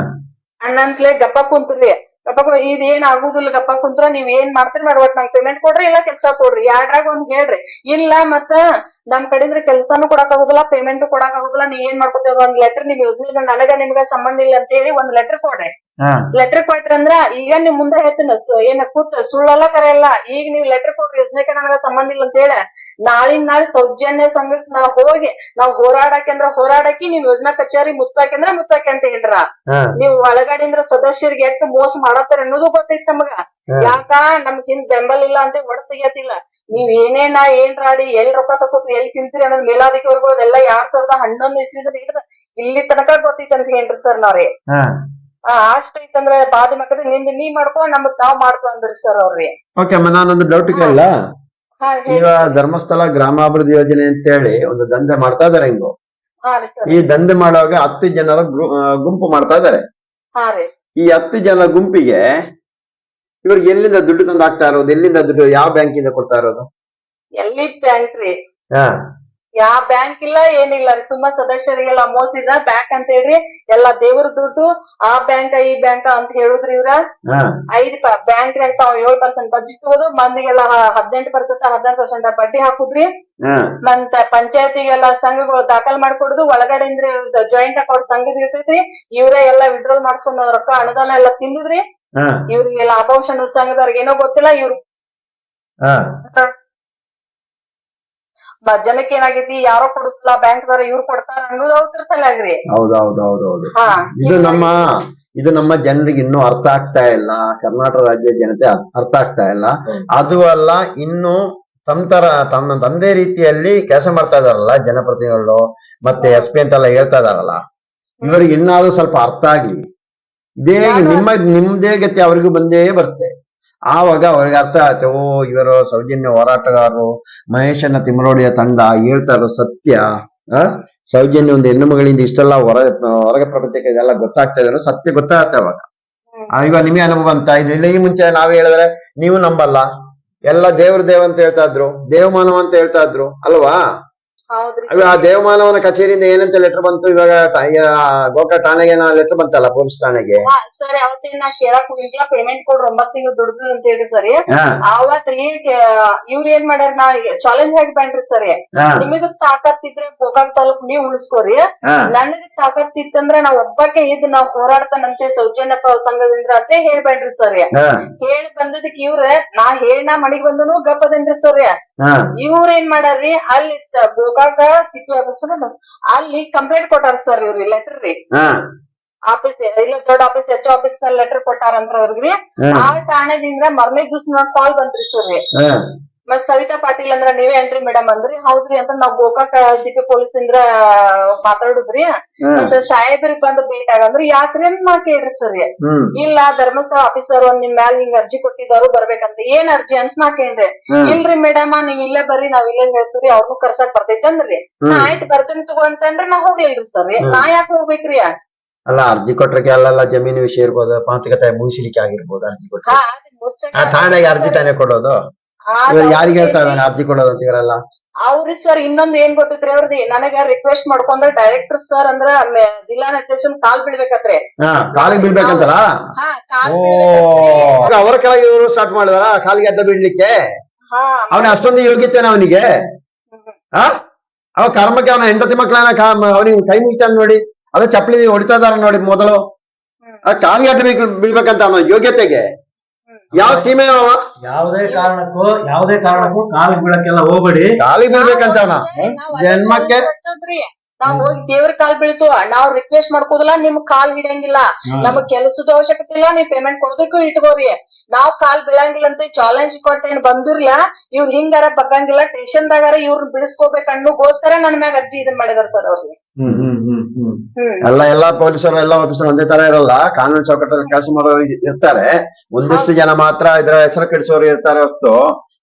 ಅಣ್ಣಂತ್ಲೆ ಗಪ್ಪ ಕುಂತ್ರಿ ಗಪ್ಪ ಇದ ಏನ್ ಆಗುದಿಲ್ಲ ಗಪ್ಪ ಕುಂತ್ರ ನೀವ್ ಏನ್ ಮಾಡ್ತೀರಿ ಮಾಡ್ಬೇಕ್ ನಂಗ್ ಪೇಮೆಂಟ್ ಕೊಡ್ರಿ ಇಲ್ಲ ಕೆಲ್ಸ ಕೊಡ್ರಿ. ಯಾಡ್ರಾಗ ಒಂದ್ ಹೇಳ್ರಿ. ಇಲ್ಲ ಮತ್ತ ನಮ್ ಕಡೆಯಿಂದ ಕೆಲ್ಸಾನು ಕೊಡಕ್ ಆಗುದಿಲ್ಲ ಪೇಮೆಂಟ್ ಕೊಡಕ್ ಆಗುದಿಲ್ಲ ನೀ ಏನ್ ಮಾಡ್ಕೊತೀವಿ ಒಂದ್ ಲೆಟರ್ ನಿಮ್ ಯೋಜನೆ ನನಗ ನಿಮ್ಗ ಸಂಬಂಧ ಇಲ್ಲ ಅಂತ ಹೇಳಿ ಒಂದ್ ಲೆಟರ್ ಕೊಡ್ರಿ. ಲೆಟರ್ ಕೊಟ್ರಂದ್ರ ಈಗ ನಿಮ್ ಮುಂದೆ ಹೇಳ್ತೀನಿ ಸು- ಏನ ಕೂತ್ ಸುಳ್ಳೆಲ್ಲ ಕರೆಯಲ್ಲ ಈಗ ನೀವ್ ಲೆಟರ್ ಕೊಡ್ರಿ ಯೋಜನೆಗೆ ನನಗ ಸಂಬಂಧ ಇಲ್ಲ ಅಂತ ಹೇಳಿ. ನಾಳಿನ ನಾಳೆ ಸೌಜನ್ಯ ಸಮೇತ ನಾವ್ ಹೋಗಿ ನಾವ್ ಹೋರಾಡಕಂದ್ರ ಹೋರಾಡಕಿ ನೀವ್ ಯೋಜನಾ ಕಚೇರಿ ಮುತ್ತಾಕೆ ಅಂತ ಹೇಳ್ರ. ನೀವು ಒಳಗಡೆಯಿಂದ ಸದಸ್ಯರಿಗೆ ಎಷ್ಟ್ ಮೋಸ ಮಾಡತ್ತಾರ ಅನ್ನೋದು ಗೊತ್ತೈತಿ ನಮಗ. ಯಾಕ? ನಮ್ಗ್ ಹಿಂದ್ ಬೆಂಬಲ ಇಲ್ಲ ಅಂತ ಒಡ ತೆಗಿಯತಿಲ್ಲ ನೀವ್ ಏನೇನ ಏನ್ ರಾಡಿ ಎಲ್ ರೊಕ್ಕ ತಕೋತಿ ಎಲ್ ತಿಂತೀರಿ ಅನ್ನೋದು ಮೇಲಾಧಿಕಾರಿಗಳು ಎಲ್ಲಾ ಯಾರ್ ಸಾವಿರದ ಹನ್ನೊಂದು ಇಸ್ವಿದ ಹಿಡಿದ ಇಲ್ಲಿ ತನಕ ಗೊತ್ತೈತಿ ಅಂತ ಹೇಳ್ರಿ ಸರ್ ನಾವ್ರಿ. ಅಷ್ಟ ಐತಂದ್ರ ಬಾದಿ ಮಕ್ಕಳು ನಿಂದ ನೀ ಮಾಡ್ಕೊ ನಮಗ್ ತಾವ್ ಮಾಡ್ಕೊ ಅಂದ್ರಿ ಸರ್ ಅವ್ರಿ. ಓಕೆ ಅಮ್ಮ ನಾನೊಂದು ಡೌಟ್ ಕೇಳಲ್ಲ ಈಗ ಧರ್ಮಸ್ಥಳ ಗ್ರಾಮಾಭಿವೃದ್ಧಿ ಯೋಜನೆ ಅಂತ ಹೇಳಿ ಒಂದು ದಂಧೆ ಮಾಡ್ತಾ ಇದಾರೆ ಹಿಂಗು. ಈ ದಂಧೆ ಮಾಡುವಾಗ ಹತ್ತು ಜನರ ಗುಂಪು ಮಾಡ್ತಾ ಇದಾರೆ. ಈ ಹತ್ತು ಜನ ಗುಂಪಿಗೆ ಇವ್ರಿಗೆ ಎಲ್ಲಿಂದ ದುಡ್ಡು ತಂದು ಹಾಕ್ತಾ ಇರೋದು? ಎಲ್ಲಿಂದ ದುಡ್ಡು ಯಾವ ಬ್ಯಾಂಕಿಂದ ಕೊಡ್ತಾ ಇರೋದು? ಎಲ್ಲಿ ಬ್ಯಾಂಕ್ ರೀ? ಹಾ. ಯಾವ ಬ್ಯಾಂಕ್ ಇಲ್ಲ ಏನಿಲ್ಲ ರೀ. ಸುಮ್ಮ ಸದಸ್ಯರಿಗೆಲ್ಲ ಮೋಸಿದ ಬ್ಯಾಂಕ್ ಅಂತ ಹೇಳ್ರಿ. ಎಲ್ಲಾ ದೇವ್ರ ದುಡ್ಡು ಆ ಬ್ಯಾಂಕ್ ಈ ಬ್ಯಾಂಕ್ ಅಂತ ಹೇಳುದ್ರಿ ಇವ್ರ. ಐದ್ ಬ್ಯಾಂಕ್ ತಾವ್ ಏಳ್ ಪರ್ಸೆಂಟ್ ಬಡ್ಜಿ ತಗೋದು ಮಂದಿಗೆಲ್ಲ ಹದಿನೆಂಟು ಪರ್ಸೆಂಟ್ ಹದಿನಾರು ಪರ್ಸೆಂಟ್ ಬಡ್ಡಿ ಹಾಕುದ್ರಿ. ಮತ್ತ ಪಂಚಾಯತಿಗೆಲ್ಲ ಸಂಘಗಳು ದಾಖಲ್ ಮಾಡ್ಕೊಡುದು. ಒಳಗಡೆಯಿಂದ ಜಾಯಿಂಟ್ ಅಕೌಂಟ್ ಸಂಘದ ಇರ್ತೈತ್ರಿ. ಇವ್ರೇ ಎಲ್ಲಾ ವಿಡ್ರಾಲ್ ಮಾಡ್ಸ್ಕೊಂಡ್ ರೊಕ್ಕ ಅನುದಾನ ಎಲ್ಲ ತಿಂದುದ್ರಿ. ಇವ್ರಿಗೆಲ್ಲ ಅಪೌಷನ್ ಸಂಘದವ್ರಿಗೆ ಏನೋ ಗೊತ್ತಿಲ್ಲ. ಇವ್ರು ಜನಕ್ಕೆ ಏನಾಗೈತಿ ಯಾರೋ ಕೊಡುತ್ತಿಲ್ಲ ಬ್ಯಾಂಕ್ ದವ್ರ ಇವ್ರು ಕೊಡ್ತಾರ ಅನ್ನೋದು ಅವ್ರ ಸಲುವಾಗ್ರಿ ಹೌದು ಹೌದು ಹೌದು ಹೌದು ಹಾ. ಇದು ನಮ್ಮ ಇದು ನಮ್ಮ ಜನರಿಗೆ ಇನ್ನೂ ಅರ್ಥ ಆಗ್ತಾ ಇಲ್ಲ. ಕರ್ನಾಟಕ ರಾಜ್ಯ ಜನತೆ ಅರ್ಥ ಆಗ್ತಾ ಇಲ್ಲ. ಅದು ಅಲ್ಲ ಇನ್ನು ತಮ್ಮ ತರ ತಮ್ಮ ತಂದೆ ರೀತಿಯಲ್ಲಿ ಕೆಲಸ ಮಾಡ್ತಾ ಇದಾರಲ್ಲ ಜನಪ್ರತಿನಿಧಿಗಳು ಮತ್ತೆ ಎಸ್ ಪಿ ಅಂತೆಲ್ಲ ಹೇಳ್ತಾ ಇದಾರಲ್ಲ. ಇವರಿಗೆ ಇನ್ನಾದ್ರೂ ಸ್ವಲ್ಪ ಅರ್ಥ ಆಗ್ಲಿ. ಇದೇ ನಾನು- ನಿಮ್ಮ ನಿಮ್ದೇ ಗತಿ ಅವ್ರಿಗೂ ಬಂದೇ ಬರುತ್ತೆ. ಆವಾಗ ಅವ್ರಿಗೆ ಅರ್ಥ ಆಯ್ತು, ಓ, ಇವರು ಸೌಜನ್ಯ ಹೋರಾಟಗಾರರು, ಮಹೇಶನ ತಿಮ್ಮರೋಡಿಯ ತಂಡ ಹೇಳ್ತಾ ಇರೋ ಸತ್ಯ, ಆ? ಸೌಜನ್ಯ ಒಂದು ಹೆಣ್ಣು ಮಗಳಿಂದ ಇಷ್ಟೆಲ್ಲ ಹೊರ, ಹೊರಗೆ ಪ್ರಪಂಚಕ್ಕೆ ಇದೆಲ್ಲ ಗೊತ್ತಾಗ್ತಾ ಇದ್ರು ಸತ್ಯ ಗೊತ್ತಾಗತ್ತೆ ಅವಾಗ ಇವಾಗ ನಿಮಗೆ ಅನುಭವ ಅಂತ ಇದ್ರಿಂದ ಈ ಮುಂಚೆ ನಾವೇ ಹೇಳಿದ್ರೆ ನೀವು ನಂಬಲ್ಲ. ಎಲ್ಲ ದೇವ್ರ ದೇವ್ ಅಂತ ಹೇಳ್ತಾ ಇದ್ರು ದೇವಮಾನವ ಅಂತ ಹೇಳ್ತಾ ಇದ್ರು, ಅಲ್ವಾ? ಆ ದೇವಮಾನವನ ಕಚೇರಿಯಿಂದ ಏನಂತ ಲೆಟರ್ ಬಂತು? ಇವಾಗ ಗೋಕ ಠಾಣೆಗೆ ಲೆಟರ್ ಬಂತಲ್ಲ ಪೊಲೀಸ್ ಠಾಣೆಗೆ? ಸರಿ ಅವತ್ತಿನ ನಾ ಕೇಳಕ್ ಹೋಗಿದ್ಲ ಪೇಮೆಂಟ್ ಕೊಡ್ರಿ ಒಂಬತ್ತು ತಿಂಗಳು ದುಡ್ದು ಅಂತ ಹೇಳಿ ಸರಿ. ಹಾ. ಅವತ್ ರೀ ಇವ್ರ ಏನ್ ಮಾಡ್ಯಾರ ನಾ ಚಾಲೆಂಜ್ ಹಾಕ್ಬೇನ್ರಿ ಸರಿ. ನಿಮಗೆ ತಾಕತ್ತಿದ್ರೆ ಗೋಕಾಕ್ ತಾಲೂಕ್ ನೀವ್ ಉಳಿಸ್ಕೋರಿ. ನನಗ್ ತಾಕತ್ತಿತ್ತಂದ್ರ ನಾವ್ ಒಬ್ಬಕ್ಕೆ ಇದ್ ನಾವ್ ಹೋರಾಡ್ತಾನಂತೆ ಸೌಜನ್ಯ ಸಂಘದಿಂದ ಅಂತ ಹೇಳ್ಬೇಡ್ರಿ ಸರಿ. ಹೇಳಿ ಬಂದದಕ್ ಇವ್ರ ನಾ ಹೇಳ ನಾ ಮನಿಗ್ ಬಂದನು ಗಪ್ಪದೇನ್ರಿ ಸರಿ. ಇವ್ರ ಏನ್ ಮಾಡ್ಯಾರ್ರಿ ಅಲ್ಲಿ ಗೋಕಾಕ ಸಿಟಿ ಆಫೀಸ್ ಅಲ್ಲಿ. ಕಂಪ್ಲೇಂಟ್ ಕೊಟ್ಟಾರ ಸರ್ ಇವ್ರಿ ಲೆಟರ್ ರೀ ಹಾ. ಆಫೀಸ್ ಇಲ್ಲ ದೊಡ್ಡ ಆಫೀಸ್ ಎಚ್ ಆಫೀಸ್ನಲ್ಲಿ ಲೆಟರ್ ಕೊಟ್ಟಾರ ಅವ್ರಿಗೆ. ಅವ್ರಿಗ್ರಿ ಆ ಠಾಣೆದಿಂದ ಮರ್ನೇ ದಿವ್ಸ ನೋಡ್ ಕಾಲ್ ಬಂತ್ರಿ ಸರ್ ಹಾ. ಮತ್ ಸವಿತಾ ಪಾಟೀಲ್ ಅಂದ್ರ ನೀವೇ ಏನ್ರಿ ಮೇಡಮ್ ಅಂದ್ರಿ. ಹೌದ್ರಿ ಅಂತ ನಾವ್ ಗೋಕಾಕ್ ಸಿಟಿ ಪೊಲೀಸ್ ಇಂದ್ರ ಮಾತಾಡುದ್ರಿ. ಅಂತ ಮತ್ತ ಸಾಹೇಬ್ರಿಗೆ ಬಂದು ಭೇಟ್ ಆಗಂದ್ರಿ. ಯಾಕ್ರಿ ಅಂತ ನಾ ಕೇಳ್ರಿ ಸರ್ ಇಲ್ಲ ಧರ್ಮಸ್ಥಳ ಆಫೀಸರ್ ಒಂದ್ ನಿಮ್ ಮ್ಯಾಲ ಹಿಂಗ್ ಅರ್ಜಿ ಕೊಟ್ಟಿದ್ದಾರು ಬರ್ಬೇಕಂತ ಏನ್ ಅರ್ಜಿ ಅಂತ ನಾ ಕೇಳ್ದೆ ಇಲ್ರಿ ಮೇಡಮ್ ನೀವ್ ಇಲ್ಲೇ ಬರ್ರಿ ನಾವ್ ಇಲ್ಲೇ ಹೇಳ್ತೀವಿ ಅವ್ರನ್ನೂ ಕರ್ಸಕ್ ಬರ್ತೈತಿ ಅಂದ್ರಿ ನಾ ಆಯ್ತು ಬರ್ತೇನೆ ತಗೋ ಅಂತಂದ್ರೆ ನಾ ಹೋಗ್ಲಿಲ್ರಿ ಸರ್ ನಾ ಯಾಕೆ ಹೋಗ್ಬೇಕ್ರಿ? ಅಲ್ಲ ಅರ್ಜಿ ಕೊಟ್ರಕ್ಕೆ ಅಲ್ಲೆಲ್ಲ ಜಮೀನು ವಿಷಯ ಇರ್ಬೋದು ಮಾತುಕತೆ ಮುಗಿಸ್ಲಿಕ್ಕೆ ಆಗಿರ್ಬೋದು ಅರ್ಜಿ ಠಾಣೆಗೆ ಅರ್ಜಿ ತಾನೇ ಕೊಡೋದು? ಯಾರಿಗೆ ಅರ್ಜಿ ಕೊಡೋದು ಅಂತ ಅವ್ರಿ ಸರ್ ಇನ್ನೊಂದ್ ಏನ್ ಗೊತ್ತೈತ್ರಿ ಅವ್ರದ್ದು ನನಗ ರಿಕ್ವೆಸ್ಟ್ ಮಾಡ್ಕೊಂಡ್ರೆ ಡೈರೆಕ್ಟರ್ ಸರ್ ಅಂದ್ರ ಜಿಲ್ಲಾ ನಿರ್ದೇಶನ್ ಕಾಲ್ ಬೀಳ್ಬೇಕತ್ರಿ. ಹಾ ಕಾಲಿಗೆ ಬೀಳ್ಬೇಕಂತಲ್ಲ? ಹಾ ಕಾಲ್ ಬೀಳ್ಬೇಕತ್ರಿ. ಅವರ ಕೆಳಗೆ ಇವರು ಸ್ಟಾರ್ಟ್ ಮಾಡಿದಾರ? ಕಾಲಿಗೆ ಅಡ್ಡ ಬಿಡ್ಲಿಕ್ಕೆ ಹಾ ಅವನ ಅಷ್ಟೊಂದು ಯೋಗ್ಯತೆನ ಅವನಿಗೆ? ಆ? ಅವ ಕರ್ಮಕ್ಕೆ ಅವನ ಹೆಂಡತಿ ಮಕ್ಕಳನ್ನ ಅವನಿಗೆ ಕೈ ಮುಗಿತಾನ ನೋಡಿ ಅದೇ ಚಪ್ಪಲಿ ಹೊಡಿತಾ ಇದಾರ ನೋಡಿ ಮೊದಲು. ಆ ಕಾಲಿಗೆ ಅಡ್ಡ ಬೀಳ್- ಬೀಳ್ಬೇಕಂತ ಅವನ ಯೋಗ್ಯತೆಗೆ. ಯಾವ ಸೀಮೆ ಅವ ಯಾವುದೇ ಕಾರಣಕ್ಕೂ ಯಾವುದೇ ಕಾರಣಕ್ಕೂ ಕಾಲಿಗೆ ಬೀಳಕ್ಕೆಲ್ಲ ಹೋಗ್ಬೇಡಿ. ಕಾಲಿಗೆ ಬೀಳ್ಬೇಕಂತ ಅವನ? ಜನ್ಮಕ್ಕೆ. ನಾವ್ ಹೋಗಿ ದೇವ್ರ ಕಾಲ್ ಬೀಳ್ತು. ನಾವ್ ರಿಕ್ವೆಸ್ಟ್ ಮಾಡ್ಕೋದಿಲ್ಲ ನಿಮ್ ಕಾಲ್ ಹಿಡಿಯಂಗಿಲ್ಲ. ನಮಗ್ ಕೆಲಸದ ಅವಶ್ಯಕತೆ ಇಲ್ಲ ನೀವ್ ಪೇಮೆಂಟ್ ಕೊಡೋದಕ್ಕೂ ಇಟ್ಕೋರಿ. ನಾವ್ ಕಾಲ್ ಬೀಳಂಗಿಲ್ಲ ಅಂತ ಚಾಲೆಂಜ್ ಕೊಟ್ಟೇನ್ ಬಂದಿರ್ಲ ಇವ್ರ ಹಿಂಗಾರ ಬಗ್ಗಂಗಿಲ್ಲ ಟೇಷನ್ ದಾಗಾರ ಇವ್ರ ಬಿಡಿಸ್ಕೋಬೇಕು ಅನ್ನೋಗೋಸ್ಕರ ನನ್ ಮ್ಯಾಗ ಅರ್ಜಿ ಇದನ್ ಮಾಡಿದಾರ ಸರ್ ಅವ್ರಿಗೆ ಹ್ಮ್ ಹ್ಮ್ ಹ್ಮ್ ಹ್ಮ್. ಹ್ಮ್. ಎಲ್ಲ ಎಲ್ಲಾ ಪೊಲೀಸರು ಎಲ್ಲ ಆಫೀಸರ್ ಒಂದೇ ತರ ಇರಲ್ಲ. ಕಾನೂನು ಚೌಕಟ್ಟಲ್ಲಿ ಕೆಲಸ ಮಾಡೋರು ಇರ್ತಾರೆ. ಒಂದಿಷ್ಟು ಜನ ಮಾತ್ರ ಇದ್ರ ಹೆಸರು ಕೆಡಿಸೋರು ಇರ್ತಾರೆ ಹೊಸ್ತು.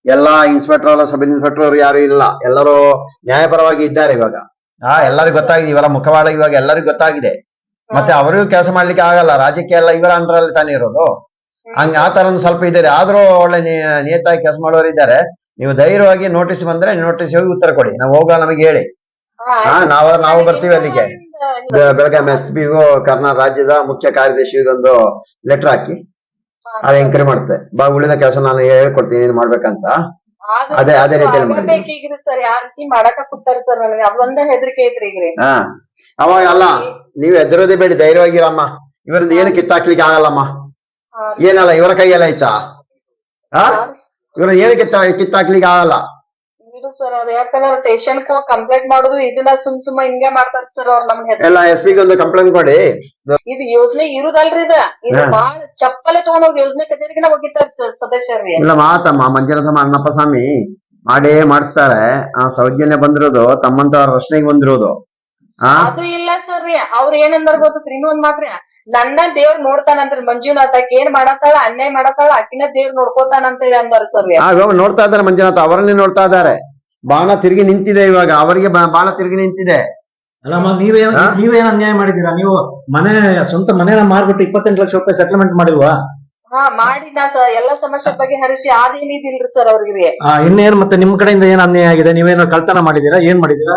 ಎಲ್ಲಾ ಇನ್ಸ್ಪೆಕ್ಟರ್ ಸಬ್ ಇನ್ಸ್ಪೆಕ್ಟರ್ ಯಾರು ಇಲ್ಲ. ಎಲ್ಲರೂ ನ್ಯಾಯಪರವಾಗಿ ಇದ್ದಾರೆ ಇವಾಗ. ಆ ಎಲ್ಲರಿಗೂ ಗೊತ್ತಾಗಿದೆ. ಇವೆಲ್ಲ ಮುಖವಾಡ ಇವಾಗ ಎಲ್ಲರಿಗೂ ಗೊತ್ತಾಗಿದೆ. ಮತ್ತೆ ಅವರಿಗೂ ಕೆಲಸ ಮಾಡ್ಲಿಕ್ಕೆ ಆಗಲ್ಲ. ರಾಜಕೀಯ ಎಲ್ಲ ಇವರ ಅಂಡ್ರಲ್ಲಿ ತಾನೇ ಇರೋದು. ಹಂಗ ಆ ತರ ಸ್ವಲ್ಪ ಇದ್ದಾರೆ. ಆದ್ರೂ ಒಳ್ಳೆ ನಿಯತಾಗಿ ಕೆಲಸ ಮಾಡೋರು ಇದ್ದಾರೆ. ನೀವು ಧೈರ್ಯವಾಗಿ ನೋಟಿಸ್ ಬಂದ್ರೆ ನೋಟಿಸ್ ಹೋಗಿ ಉತ್ತರ ಕೊಡಿ. ನಾವು ಹೋಗ ನಮಗೆ ಹೇಳಿ. ಹಾ ನಾವು ನಾವು ಬರ್ತೀವಿ ಅಲ್ಲಿಗೆ. ಬೆಳಗಾಂ ಎಸ್ ಪಿಗೂ ಕರ್ನಾಟಕ ರಾಜ್ಯದ ಮುಖ್ಯ ಕಾರ್ಯದರ್ಶಿ ಒಂದು ಲೆಟರ್ ಹಾಕಿ ಅದ ಎಂಕ್ವೈರಿ ಮಾಡುತ್ತೆ. ಬಾ ಉಳಿದ ಕೆಲಸ ನಾನು ಹೇಳ್ಕೊಡ್ತೀನಿ ಏನ್ ಮಾಡ್ಬೇಕಂತ. ಅದೇ- ಅದೇ ರೀತಿಯಲ್ಲಿ ಮಾಡಿ. ಸರ್ ಯಾವ ರೀತಿ ಮಾಡಕ ಕೂತಾರ ಸರ್ ನನಗೆ. ಅದೊಂದೇ ಹೆದರಿಕೆ ಐತ್ರಿ ಈಗ್ರಿ. ಹಾ. ಅವಾಗ ಅಲ್ಲ ನೀವ್ ಎದುರೋದೇ ಬೇಡಿ ಧೈರ್ಯವಾಗಿರಮ್ಮ. ಇವರಿಂದ ಏನು ಕಿತ್ತಾಕ್ಲಿಕ್ಕೆ ಆಗಲ್ಲಮ್ಮ. ಏನಲ್ಲ ಇವರ ಕೈಯಲ್ಲ ಆಯ್ತಾ? ಹಾ? ಇವ್ರ ಏನು ಕಿತ್ತ ಕಿತ್ತಾಕ್ಲಿಕ್ಕೆ ಆಗಲ್ಲ. ಇದು ಸರ್ ಅದ್ ಯಾಕಂದ್ರೆ ಸ್ಟೇಷನ್ ಹೋಗಿ ಕಂಪ್ಲೇಂಟ್ ಮಾಡುದು ಇದನ್ನ ಸುಮ್ ಸುಮ್ಮ ಹಿಂಗೆ ಮಾಡ್ತಾರ ಸರ್ ಅವ್ರ ನಮ್ಗೆ. ಎಲ್ಲ ಎಸ್ ಪಿ ಒಂದು ಕಂಪ್ಲೇಂಟ್ ಕೊಡಿ. ಇದು ಯೋಜನೆ ಇರುದಲ್ರಿ ಇದ. ಇದು. ಬಾಳ ಚಪ್ಪಲೆ ತಗೊಂಡ್ ಹೋಗಿ ಯೋಜನೆ ಕಚೇರಿಗೆ ಹೋಗಿರ್ತಾರ ಸದಸ್ಯರ್ರಿ ಇಲ್ಲ ಮಾತಮ್ಮ ಮಂಜುನಾಥಮ್ಮ ಅಣ್ಣಪ್ಪ ಸ್ವಾಮಿ ಮಾಡೇ ಮಾಡಿಸ್ತಾರೆ. ಆ ಸೌಜನ್ಯ ಬಂದಿರೋದು ತಮ್ಮಂತ ರಚನೆಗೆ ಬಂದಿರೋದು. ಅದು ಇಲ್ಲ ಸರ್ ರೀ ಅವ್ರ ಏನಂದ್ರ ಗೊತ್ತೈತ್ರಿ ಇನ್ನೊಂದ್ ಮಾತ್ರ ನನ್ನ ದೇವ್ರ ನೋಡ್ತಾನಂತ್ರಿ ಮಂಜುನಾಥ್. ಏನ್ ಮಾಡತ್ತಾಳ? ಅನ್ಯಾಯ ಮಾಡತ್ತಾಳ? ಅಕ್ಕಿನ ದೇವ್ರ ನೋಡ್ಕೋತಾನಂತ ಹೇಳಿ ಅಂದಾರ ಸರ್ ನೋಡ್ತಾ ಇದಾರೆ ಮಂಜುನಾಥ. ಅವರನ್ನೇ ನೋಡ್ತಾ ಇದ್ದಾರೆ ಬಾಣ ತಿರುಗಿ ನಿಂತಿದೆ ಇವಾಗ. ಅವರಿಗೆ ಬಾ- ಬಾಣ ತಿರುಗಿ ನಿಂತಿದೆ. ಅಲ್ಲ ನೀವೇ ನೀವೇನ ಅನ್ಯಾಯ ಮಾಡಿದೀರಾ ನೀವು ಮನೆ ಸ್ವಂತ ಮನೆನ ಮಾರ್ಬಿಟ್ಟು ಇಪ್ಪತ್ತೆಂಟು ಲಕ್ಷ ರೂಪಾಯಿ ಸೆಟಲ್ಮೆಂಟ್ ಮಾಡಿಲ್ವಾ? ಹಾ ಮಾಡಿ ನಾ ಸ- ಎಲ್ಲಾ ಸಮಸ್ಯೆ ಬಗ್ಗೆ ಹರಿಸಿ ಅದೇನಿದಿಲ್ರಿ ಸರ್ ಅವ್ರಿಗೆ. ಆ, ಇನ್ನೇನ್ ಮತ್ತೆ ನಿಮ್ ಕಡೆಯಿಂದ ಏನ್ ಅನ್ಯಾಯ ಆಗಿದೆ? ನೀವೇನೋ ಕಳ್ತನ ಮಾಡಿದೀರಾ ಏನ್ ಮಾಡಿದೀರಾ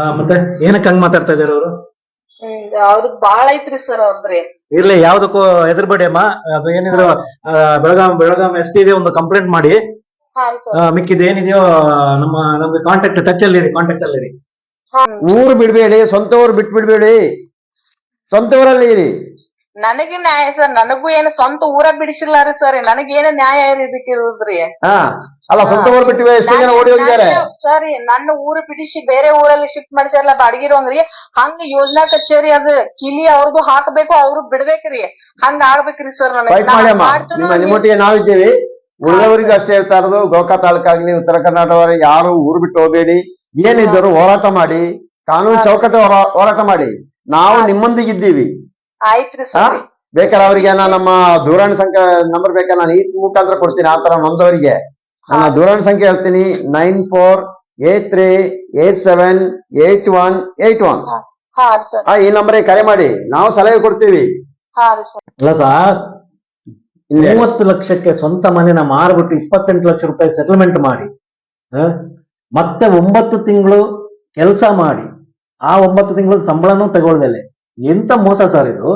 ಆ, ಮತ್ತೆ ಏನಕ್ಕೆ ಹಂಗ್ ಮಾತಾಡ್ತಾ ಇದಾರೆ ಅವರು? ಅವ್ರದ್ ಬಾಳ ಐತ್ರಿ ಸರ್ ಅವ್ರದ್ರಿ. ಇರ್ಲಿ ಯಾವ್ದಕ್ಕೂ ಹೆದರ್ಬೇಡಿ ಅಮ್ಮ. ಅದು ಏನಿದ್ರು ಆ, ಬೆಳಗಾಂ ಬೆಳಗಾಂ ಎಸ್ ಪಿ ಒಂದು ಕಂಪ್ಲೇಂಟ್ ಮಾಡಿ. ಏನಿದೆಯೋ ನಮ್ಮ ನಮ್ಗೆ ಕಾಂಟ್ಯಾಕ್ಟ್ ಟಚ್ ಅಲ್ಲಿ ಕಾಂಟ್ಯಾಕ್ಟ್ ಅಲ್ಲಿ ಊರು ಬಿಡ್ಬೇಡಿ ಸ್ವಂತ ಊರು ಬಿಟ್ ಬಿಡ್ಬೇಡಿ ಸ್ವಂತ ಊರಲ್ಲಿ ಇರಿ. ನನಗೆ ನ್ಯಾಯ ಸರ್ ನನಗೂ ಏನು ಸ್ವಂತ ಊರ ಬಿಡಿಸಿಲ್ಲ ರೀ ಸರ್ ನನಗೇನು ನ್ಯಾಯ ಇದಕ್ಕೆ ಇರುದ್ರಿ ಹಾ. ಅಲ್ಲ ಸ್ವಂತ ಊರು ಬಿಟ್ಟಿವೆ ಎಷ್ಟೋ ಜನ ಓಡಿ ಹೋಗಿದ್ದಾರೆ ಸರ್ ನನ್ನ ಊರು ಬಿಡಿಸಿ ಬೇರೆ ಊರಲ್ಲಿ ಶಿಫ್ಟ್ ಮಾಡಿಸಲ್ಲ ಬಾಡಿಗಿರೋಂಗ್ರಿ ಹಂಗ ಯೋಜನಾ ಕಚೇರಿ ಅದ ಕಿಲಿ ಅವ್ರದ್ದು ಹಾಕ್ಬೇಕು ಅವ್ರು ಬಿಡ್ಬೇಕ್ರಿ. ಹಂಗ ಆಗ್ಬೇಕ್ರಿ ಸರ್ ನನಗೆ. ನಿಮ್ಮೊಟ್ಟಿಗೆ ನಾವಿದ್ದೀವಿ. ಉಳಿದವರಿಗೂ ಅಷ್ಟೇ ಹೇಳ್ತಾ ಇರೋದು ಗೋಕಾ ತಾಲೂಕಾಗ್ಲಿ ಉತ್ತರ ಕರ್ನಾಟಕವರೆಗೆ ಯಾರು ಊರು ಬಿಟ್ಟು ಹೋಗಬೇಡಿ. ಏನಿದ್ದರು ಹೋರಾಟ ಮಾಡಿ ಕಾನೂನು ಚೌಕಟ್ಟು ಹೋರಾ- ಹೋರಾಟ ಮಾಡಿ. ನಾವು ನಿಮ್ಮೊಂದಿಗೆ ಇದ್ದೀವಿ ಬೇಕಾದ್ರೆ ಅವರಿಗೆ ನಾನು ನಮ್ಮ ದೂರವಾಣಿ ಸಂಖ್ಯೆ ನಂಬರ್ ಬೇಕಾದ್ರೆ ನಾನು ಈ ಮುಖಾಂತರ ಕೊಡ್ತೀನಿ ಆತರ ತರ ನೊಂದವರಿಗೆ. ನನ್ನ ದೂರವಾಣಿ ಸಂಖ್ಯೆ ಹೇಳ್ತೀನಿ nine four eight three eight seven eight one eight one. ಹಾ ಸರ್. ಆ ಈ ನಂಬರ್ ಕರೆ ಮಾಡಿ. ನಾವು ಸಲಹೆ ಕೊಡ್ತೀವಿ. ಅಲ್ಲ ಸರ್. ಮೂವತ್ತು ಲಕ್ಷಕ್ಕೆ ಸ್ವಂತ ಮನೆನ ಮಾರ್ಬಿಟ್ಟು ಇಪ್ಪತ್ತೆಂಟು ಲಕ್ಷ ರೂಪಾಯಿ ಸೆಟಲ್ಮೆಂಟ್ ಮಾಡಿ ಮತ್ತೆ ಒಂಬತ್ತು ತಿಂಗಳು ಕೆಲಸ ಮಾಡಿ ಆ ಒಂಬತ್ತು ತಿಂಗಳ ಸಂಬಳನೂ ತಗೊಳ್ದಲೆ ಎಂತ ಮೋಸ ಸರ್ ಇದು?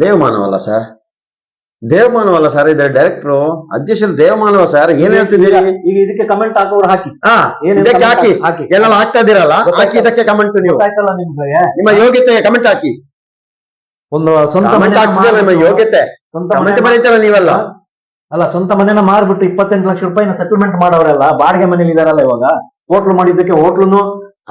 ದೇವಮಾನವಲ್ಲ ಸರ್ ದೇವಮಾನವಲ್ಲ ಸರ್ ಇದೆ ಡೈರೆಕ್ಟ್ರು ಅಧ್ಯಕ್ಷರು ದೇವಮಾನವ ಸರ್ ಏನ್ ಹೇಳ್ತಿದ್ದೀರಿ? ಈಗ ಇದಕ್ಕೆ ಕಮೆಂಟ್ ಹಾಕೋರು ಹಾಕಿ. ಇದಕ್ಕೆ ಹಾಕಿ. ಹಾಕಿ. ಎಲ್ಲ ಹಾಕ್ತಾ ಇದ್ದೀರಲ್ಲ? ಹಾಕಿ ಇದಕ್ಕೆ ಕಮೆಂಟ್ ನೀವು. ನಿಮ್ಮ ಯೋಗ್ಯತೆ ಕಮೆಂಟ್ ಹಾಕಿ. ಒಂದು ಸ್ವಂತ ಯೋಗ್ಯತೆ? ಸ್ವಂತ ಕಮೆಂಟ್ ಬರೀತಾರ ನೀವೆಲ್ಲ? ಅಲ್ಲ ಸ್ವಂತ ಮನೆನ ಮಾರ್ಬಿಟ್ಟು ಇಪ್ಪತ್ತೆಂಟು ಲಕ್ಷ ರೂಪಾಯಿನ ಸೆಟಲ್ಮೆಂಟ್ ಮಾಡೋರೆಲ್ಲ ಬಾಡಿಗೆ ಮನೇಲಿ ಇದಾರಲ್ಲ ಇವಾಗ? ಹೋಟ್ಲು ಮಾಡಿದ್ದಕ್ಕೆ ಹೋಟ್ಲುನು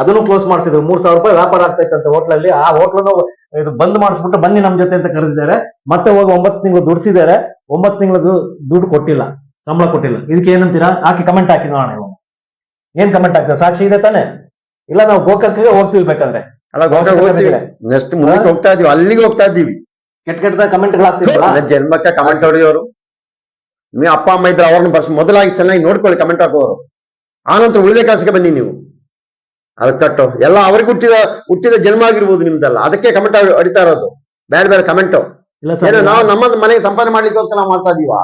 ಅದನ್ನು ಕ್ಲೋಸ್ ಮಾಡಿಸಿದ್ರು. ಮೂರ್ ಸಾವಿರ ರೂಪಾಯಿ ವ್ಯಾಪಾರ ಆಗ್ತಾ ಇತ್ತಂತೆ ಹೋಟ್ಲಲ್ಲಿ. ಆ ಹೋಟ್ಲನ್ನು ಇದು ಬಂದ್ ಮಾಡಿಸ್ಬಿಟ್ಟು ಬನ್ನಿ ನಮ್ ಜೊತೆ ಅಂತ ಕರೆದಿದ್ದಾರೆ. ಮತ್ತೆ ಹೋಗಿ ಒಂಬತ್ತು ತಿಂಗಳು ದುಡ್ಸಿದ್ದಾರೆ. ಒಂಬತ್ತು ತಿಂಗಳು ದುಡ್ಡು ಕೊಟ್ಟಿಲ್ಲ. ಸಂಬಳ ಕೊಟ್ಟಿಲ್ಲ. ಇದಕ್ಕೆ ಏನಂತೀರಾ? ಹಾಕಿ ಕಮೆಂಟ್ ಹಾಕಿ ನೋಡೋಣ ಇವಾಗ. ಏನ್ ಕಮೆಂಟ್ ಹಾಕ್ತಾರೆ? ಸಾಕ್ಷಿ ಇದೆ ತಾನೆ? ಇಲ್ಲ ನಾವು ಗೋಕಾಕ್ಗೆ ಹೋಗ್ತೀವಿ ಬೇಕಾದ್ರೆ. ಅಲ್ಲ ಗೋಕಾಕ್ ಹೋಗ್ತೀವಿ. ನೆಕ್ಸ್ಟ್ ಮುಂದಕ್ಕೆ ಹೋಗ್ತಾ ಇದೀವಿ. ಅಲ್ಲಿಗೆ ಹೋಗ್ತಾ ಇದ್ದೀವಿ ಕೆಟ್ಟ ಕೆಟ್ಟದ ಕಮೆಂಟ್ಗಳು ಹಾಕ್ತಿದ್ರಲ್ಲ? ನನ್ನ ಜನ್ಮಕ್ಕೆ ಕಮೆಂಟ್ ಹೊಡೆಯೋರು. ನೀವು ಅಪ್ಪ ಅಮ್ಮ ಇದ್ರೆ ಅವ್ರನ್ನ ಬರ್ಸ್ ಮೊದಲಾಗಿ ಚೆನ್ನಾಗಿ ನೋಡ್ಕೊಳ್ಳಿ ಕಮೆಂಟ್ ಹಾಕೋರು ಆನಂತರ ಉಳಿದ ಕೆಲಸಕ್ಕೆ ಬನ್ನಿ ನೀವು. ಅದಕ್ಕೆ ಕಟ್ಟು. ಎಲ್ಲ ಅವ್ರಿಗೆ ಹುಟ್ಟಿದ ಹುಟ್ಟಿದ ಜನ್ಮ ಆಗಿರ್ಬೋದು ನಿಮ್ದಲ್ಲ. ಅದಕ್ಕೆ ಕಮೆಂಟ್ ಹೊಡಿತಾ ಇರೋದು. ಬೇರೆ ಬೇರೆ ಕಮೆಂಟ್ ಇಲ್ಲ ಸರ್ ನಾವು ನಮ್ಮ ಮನೆಗೆ ಸಂಪಾದನೆ ಮಾಡ್ಲಿಕ್ಕೋಸ್ಕರ ನಾವು ಮಾಡ್ತಾ ಇದೀವ.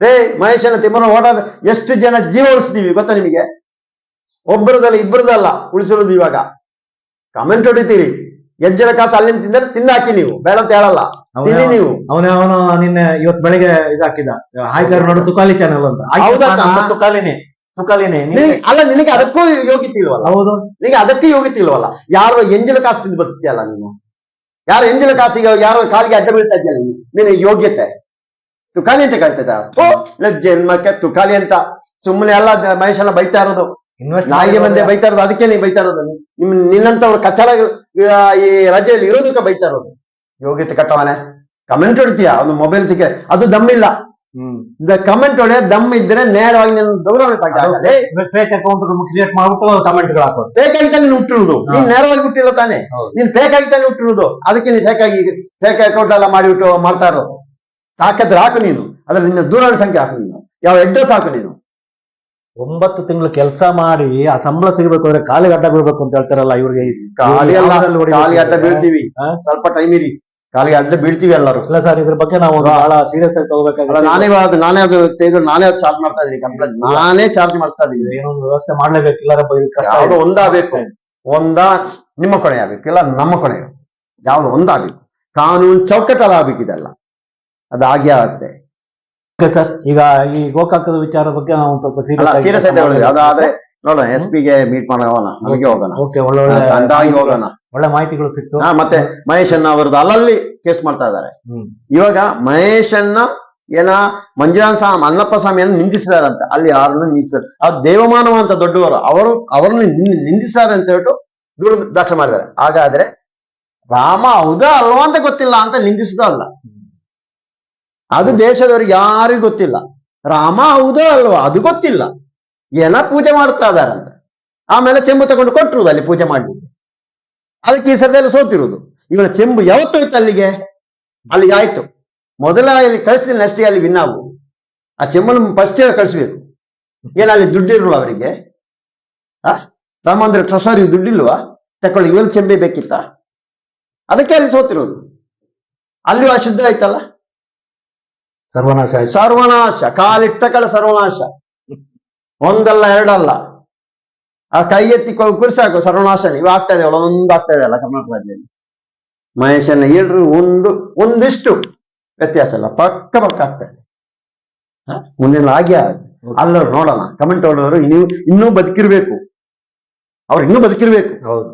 ರೇ ಮಹೇಶನ ತಿಮ್ಮನ ಓಡಾದ ಎಷ್ಟು ಜನ ಜೀವ ಉಳಿಸ್ತೀವಿ ಗೊತ್ತಾ ನಿಮಗೆ? ಒಬ್ಬರದಲ್ಲ ಇಬ್ಬರದಲ್ಲ ಉಳಿಸಿರೋದು ಇವಾಗ. ಕಮೆಂಟ್ ಹೊಡಿತೀರಿ. ಎಜ್ಜನ ಕಾಸು ಅಲ್ಲಿಂದ ತಿಂದರೆ ತಿನ್ನಾಕಿ ನೀವು. ಬೇಡ ಅಂತ ಹೇಳಲ್ಲ. ತಿನ್ನಿ ನೀವು. ಅವನ ಅವನು ನಿನ್ನೆ ಇವತ್ ಬೆಳಿಗ್ಗೆ ಇದಾಕಿದ. ಹಾಯ್ಕರ್ ನೋಡು ತುಕಾಲಿ ಚಾನಲ್ ಅಂತ. ತುಕಾಲಿನೇ. ಅಲ್ಲ ನಿನಗೆ ಅದಕ್ಕೂ ಯೋಗ್ಯತೆ ಇಲ್ವಲ್ಲ ಹೌದು. ನಿನಗೆ ಅದಕ್ಕೆ ಯೋಗ್ಯತೆ ಇಲ್ವಲ್ಲ ಯಾರು ಎಂಜಲ ಕಾಸು ತಿಂದು ಬರ್ತೀಯಲ್ಲ ನೀನು. ಯಾರು ಎಂಜಿನ ಕಾಸಿಗೆ ಯಾರು ಕಾಲಿಗೆ ಅಡ್ಡ ಬೀಳ್ತಾ ಇದೆಯಲ್ಲ ನೀನು. ನಿನಗೆ ಯೋಗ್ಯತೆ. ತುಕಾಲಿ ಅಂತ ಕಳ್ತದ ಓ ಇಲ್ಲ ಜನ್ಮಕ್ಕೆ ತುಕಾಲಿ ಅಂತ. ಸುಮ್ಮನೆ ಎಲ್ಲ ಎಲ್ಲ ಬೈತಾ ಇರೋದು. ನಾಯಿಗೆ ಬಂದೆ ಬೈತಾ ಇರೋದು. ಅದಕ್ಕೆ ನೀ ಬೈತಾ ಇರೋದು. ನಿಮ್ ನಿನ್ನಂತವ್ರು ಕಚಡ ಈ ರಜೆಯಲ್ಲಿ ಇರೋದಕ್ಕೆ ಬೈತಾ ಇರೋದು ಯೋಗ್ಯತೆ ಕಟ್ಟವನೆ. ಕಮೆಂಟ್ ಹೊಡಿತೀಯ? ಒಂದು ಮೊಬೈಲ್ ಸಿಕ್ಕ ಅದು ದಮ್ ಇಲ್ಲ. ಹ್ಮ್. ಕಮೆಂಟ್ ಹೊಡೆ ದಮ್ ಇದ್ರೆ ನೇರವಾಗಿ ನಿನ್ನ ದೌರಾನ ಫೇಕ್ ಅಕೌಂಟ್ ಕ್ರಿಯೇಟ್ ಮಾಡ್ಬಿಟ್ಟು ಹಾಕೋದು. ಫೇಕ್ ಹುಟ್ಟಿರುವುದು. ನೀನ್ ನೇರವಾಗಿ ಹುಟ್ಟಿಲ್ಲ ತಾನೆ. ನೀನ್ ಫೇಕ್ ಆಗಿ ತಾನೆ ಹುಟ್ಟಿರುವುದು. ಅದಕ್ಕೆ ನೀನ್ ಫೇಕ್ ಆಗಿ ಫೇಕ್ ಅಕೌಂಟ್ ಎಲ್ಲ ಮಾಡಿಬಿಟ್ಟು ಮಾಡ್ತಾ ಇರೋದು. ಹಾಕಿದ್ರೆ ಹಾಕು ನೀನು. ಅದ್ರ ನಿನ್ನ ದೂರವಾಣಿ ಸಂಖ್ಯೆ ಹಾಕು ನೀನು. ಯಾವ ಅಡ್ರೆಸ್ ಹಾಕು ನೀನು. ಒಂಬತ್ತು ತಿಂಗಳು ಕೆಲಸ ಮಾಡಿ ಆ ಸಂಬಳ ಸಿಗಬೇಕು ಅಂದ್ರೆ ಕಾಲಿಗೆ ಅಡ್ಡ ಬೀಳ್ಬೇಕು ಅಂತ ಹೇಳ್ತಾರಲ್ಲ ಇವ್ರಿಗೆ ಖಾಲಿ ಅಡ್ಡ ಬೀಳ್ತೀವಿ? ಸ್ವಲ್ಪ ಟೈಮ್ ಇರಿ. ಕಾಲಿಗೆ ಅಡ್ಡ ಬೀಳ್ತೀವಿ ಎಲ್ಲರೂ. ಇಲ್ಲ ಸರ್ ಇದ್ರ ಬಗ್ಗೆ ನಾವು ಬಹಳ ಸೀರಿಯಸ್ ಆಗಿ ತಗೋಬೇಕಾಗಿಲ್ಲ ನಾನೇ ಅದು ನಾನೇ ಅದು ತೆಗೆದು ನಾನೇ ಅದು ಚಾರ್ಜ್ ಮಾಡ್ತಾ ಇದೀನಿ ಕಂಪ್ಲೇಂಟ್ ನಾನೇ ಚಾರ್ಜ್ ಮಾಡಿಸ್ತಾ ಇದ್ದೀನಿ. ಏನೋ ಒಂದು ವ್ಯವಸ್ಥೆ ಮಾಡ್ಲೇಬೇಕು. ಇಲ್ಲ ಕಷ್ಟ ಯಾವ್ದು ಇದೆ. ಒಂದಾಗಬೇಕು. ಒಂದ ನಿಮ್ಮ ಕೊನೆ ಆಗ್ಬೇಕು. ಇಲ್ಲ ನಮ್ಮ ಕೊನೆ ಯಾವ್ದು ಒಂದಾಗಬೇಕು. ಕಾನೂನು ಚೌಕಟ್ಟಲ್ಲ ಆಗ್ಬೇಕಿದೆಲ್ಲ. ಅದಾಗಿ ಆಗುತ್ತೆ ಓಕೆ ಸರ್ ಈಗ ಈ ಗೋಕಾಕದ ವಿಚಾರ ಬಗ್ಗೆ ನಾವು ಒಂದ್ ಸ್ವಲ್ಪ ಅಲ್ಲ ಸೀರಿಯಸ್ ಸೀರಿಯಸ್ ಆಗಿ ತಗೊಳ್ಳಿ ಅದಾದ್ರೆ ನೋಡೋಣ ಎಸ್ ಪಿಗೆ ಮೀಟ್ ಮಾಡೋಣ ಹೋಗೋಣ. ಓಕೆ ಒಳ್ಳೆ ಒಳ್ಳೆ ಅಂದಾಗಿ ಹೋಗೋಣ. ಒಳ್ಳೆ ಮಾಹಿತಿಗಳು ಸಿಕ್ತು. ಹಾ, ಮತ್ತೆ ಮಹೇಶ್ ಅಣ್ಣ ಅವರದ್ದು ಅಲ್ಲಲ್ಲಿ ಕೇಸ್ ಮಾಡ್ತಾ ಇದ್ದಾರೆ. ಹ್ಮ್. ಇವಾಗ ಮಹೇಶ್ ಅಣ್ಣ ಏನ ಮಂಜುನಾಥ ಸ್ವಾಮಿ ಅಣ್ಣಪ್ಪ ಸ್ವಾಮಿಯನ್ನು ನಿಂದಿಸಿದಾರಂತ. ಅಲ್ಲಿ ಯಾರನ್ನು ನಿಂದಿಸಿದ್ದಾರೆ? ಆ ದೇವಮಾನವ ಅಂತ ದೊಡ್ಡವರು ಅವರು ಅವರನ್ನು ನಿಂದ್- ನಿಂದಿಸಿದ್ದಾರೆ ಅಂತ ಹೇಳ್ಬಿಟ್ಟು ದೂರು ದಾಖಲೆ ಮಾಡಿದ್ದಾರೆ. ಹಾಗಾದ್ರೆ ರಾಮ ಹೌದಾ ಅಲ್ವಾ ಅಂತ ಗೊತ್ತಿಲ್ಲ ಅಂತ ನಿಂದಿಸುದು ಅಲ್ಲ ಅದು ದೇಶದವ್ರಿಗೆ ಯಾರಿಗೂ ಗೊತ್ತಿಲ್ಲ. ರಾಮ ಹೌದೋ ಅಲ್ವಾ ಅದು ಗೊತ್ತಿಲ್ಲ. ಏನ ಪೂಜೆ ಮಾಡ್ತಾ ಇದಾರಂತೆ ಆಮೇಲೆ ಚೆಂಬು ತಗೊಂಡು ಕೊಟ್ಟಿರುವುದು ಅಲ್ಲಿ ಪೂಜೆ ಮಾಡಲಿಕ್ಕೆ. ಅದಕ್ಕೆ ಈ ಸರದಲ್ಲಿ ಸೋತಿರುವುದು. ಇವನ ಚೆಂಬು ಯಾವತ್ತು ಹೋಯ್ತು ಅಲ್ಲಿಗೆ? ಅಲ್ಲಿಗೆ ಆಯ್ತು. ಮೊದಲ ಇಲ್ಲಿ ಕಳಿಸಿದ ನೆಕ್ಸ್ಟ್ ಅಲ್ಲಿ ವಿನ್ ಆಗ್ಬೋದು ಆ ಚೆಂಬನ್ನು ಫಸ್ಟ್ ಕಳಿಸ್ಬೇಕು. ಏನ ಅಲ್ಲಿ ದುಡ್ಡಿರಲ್ಲ ಅವರಿಗೆ? ಆ? ರಾಮ ಅಂದ್ರೆ ಟ್ರಷರಿ ದುಡ್ಡಿಲ್ವಾ ತಕೊಳ್ಳಿ ಇವನ್ ಚೆಂಬೆ ಬೇಕಿತ್ತ? ಅದಕ್ಕೆ ಅಲ್ಲಿ ಸೋತಿರೋದು ಅಲ್ಲಿಯೂ ಅಶುದ್ಧ ಆಯ್ತಲ್ಲ? ಸರ್ವನಾಶ ಸರ್ವನಾಶ ಕಾಲಿಟ್ಟ ಕಡೆ ಸರ್ವನಾಶ. ಒಂದಲ್ಲ ಎರಡಲ್ಲ. ಆ ಕೈ ಎತ್ತಿ ಕುರಿಸಾಕು ಸರ್ವನಾಶ ಇವು ಆಗ್ತಾ ಇದೆ ಒಂದೊಂದು ಆಗ್ತಾ ಇದೆ ಅಲ್ಲ ಕರ್ನಾಟಕ ರಾಜ್ಯದಲ್ಲಿ. ಮಹೇಶನ ಏಳ್ರು ಒಂದು ಒಂದಿಷ್ಟು ವ್ಯತ್ಯಾಸ ಇಲ್ಲ ಪಕ್ಕ ಪಕ್ಕ ಆಗ್ತಾ ಇದೆ. ಹ? ಮುಂದಿನ ಹಾಗೆ ಅಲ್ಲರೂ ನೋಡೋಣ ಕಮೆಂಟ್ ಹೊಡೋರು ನೀವು ಇನ್ನೂ ಬದುಕಿರ್ಬೇಕು. ಅವ್ರು ಇನ್ನೂ ಬದುಕಿರ್ಬೇಕು. ಹೌದು.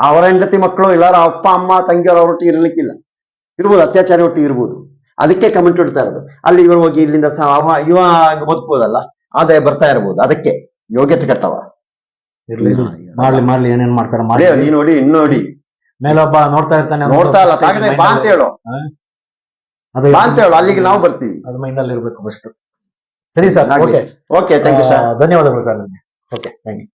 ಅವರ ಹೆಂಡತಿ ಮಕ್ಕಳು ಎಲ್ಲಾರ ಅಪ್ಪ ಅಮ್ಮ ತಂಗಿಯವರು ಒಟ್ಟಿಗೆ ಇರ್ಲಿಕ್ಕಿಲ್ಲ. ಇರ್ಬೋದು ಅತ್ಯಾಚಾರಿ ಒಟ್ಟಿಗೆ ಇರ್ಬೋದು. ಅದಕ್ಕೆ ಕಮೆಂಟ್ ಇಡ್ತಾ ಇರೋದು. ಅಲ್ಲಿ ಇವರು ಹೋಗಿ ಇಲ್ಲಿಂದ ಸಹ ಇವ ಬದುಕ್ಬೋದಲ್ಲ ಆದಾಯ ಬರ್ತಾ ಇರ್ಬೋದು. ಅದಕ್ಕೆ ಯೋಗ್ಯತೆ ಕಟ್ಟವ. ಇರ್ಲಿ. ಮಾಡ್ಲಿ ಮಾಡ್ಲಿ ಏನೇನ್ ಮಾಡ್ತಾರೆ ಮಾಡಿ ನೀ ನೋಡಿ ಇನ್ ನೋಡಿ. ಮೇಲೊಬ್ಬ ನೋಡ್ತಾ ಇರ್ತಾನೆ ನೋಡ್ತಾ ಇಲ್ಲ ತಾಗದೆ ಬಾ ಅಂತ ಹೇಳು. ಅದು ಬಾ ಅಂತ ಹೇಳು ಅಲ್ಲಿಗೆ ನಾವು ಬರ್ತೀವಿ. ಅದು ಮೈಂಡ್ ಅಲ್ಲಿ ಇರ್ಬೇಕು ಫಸ್ಟ್ ಸರಿ sir okay okay thank you sir ಧನ್ಯವಾದಗಳು ಸರ್ ನನಗೆ ಓಕೆ ಥ್ಯಾಂಕ್ ಯು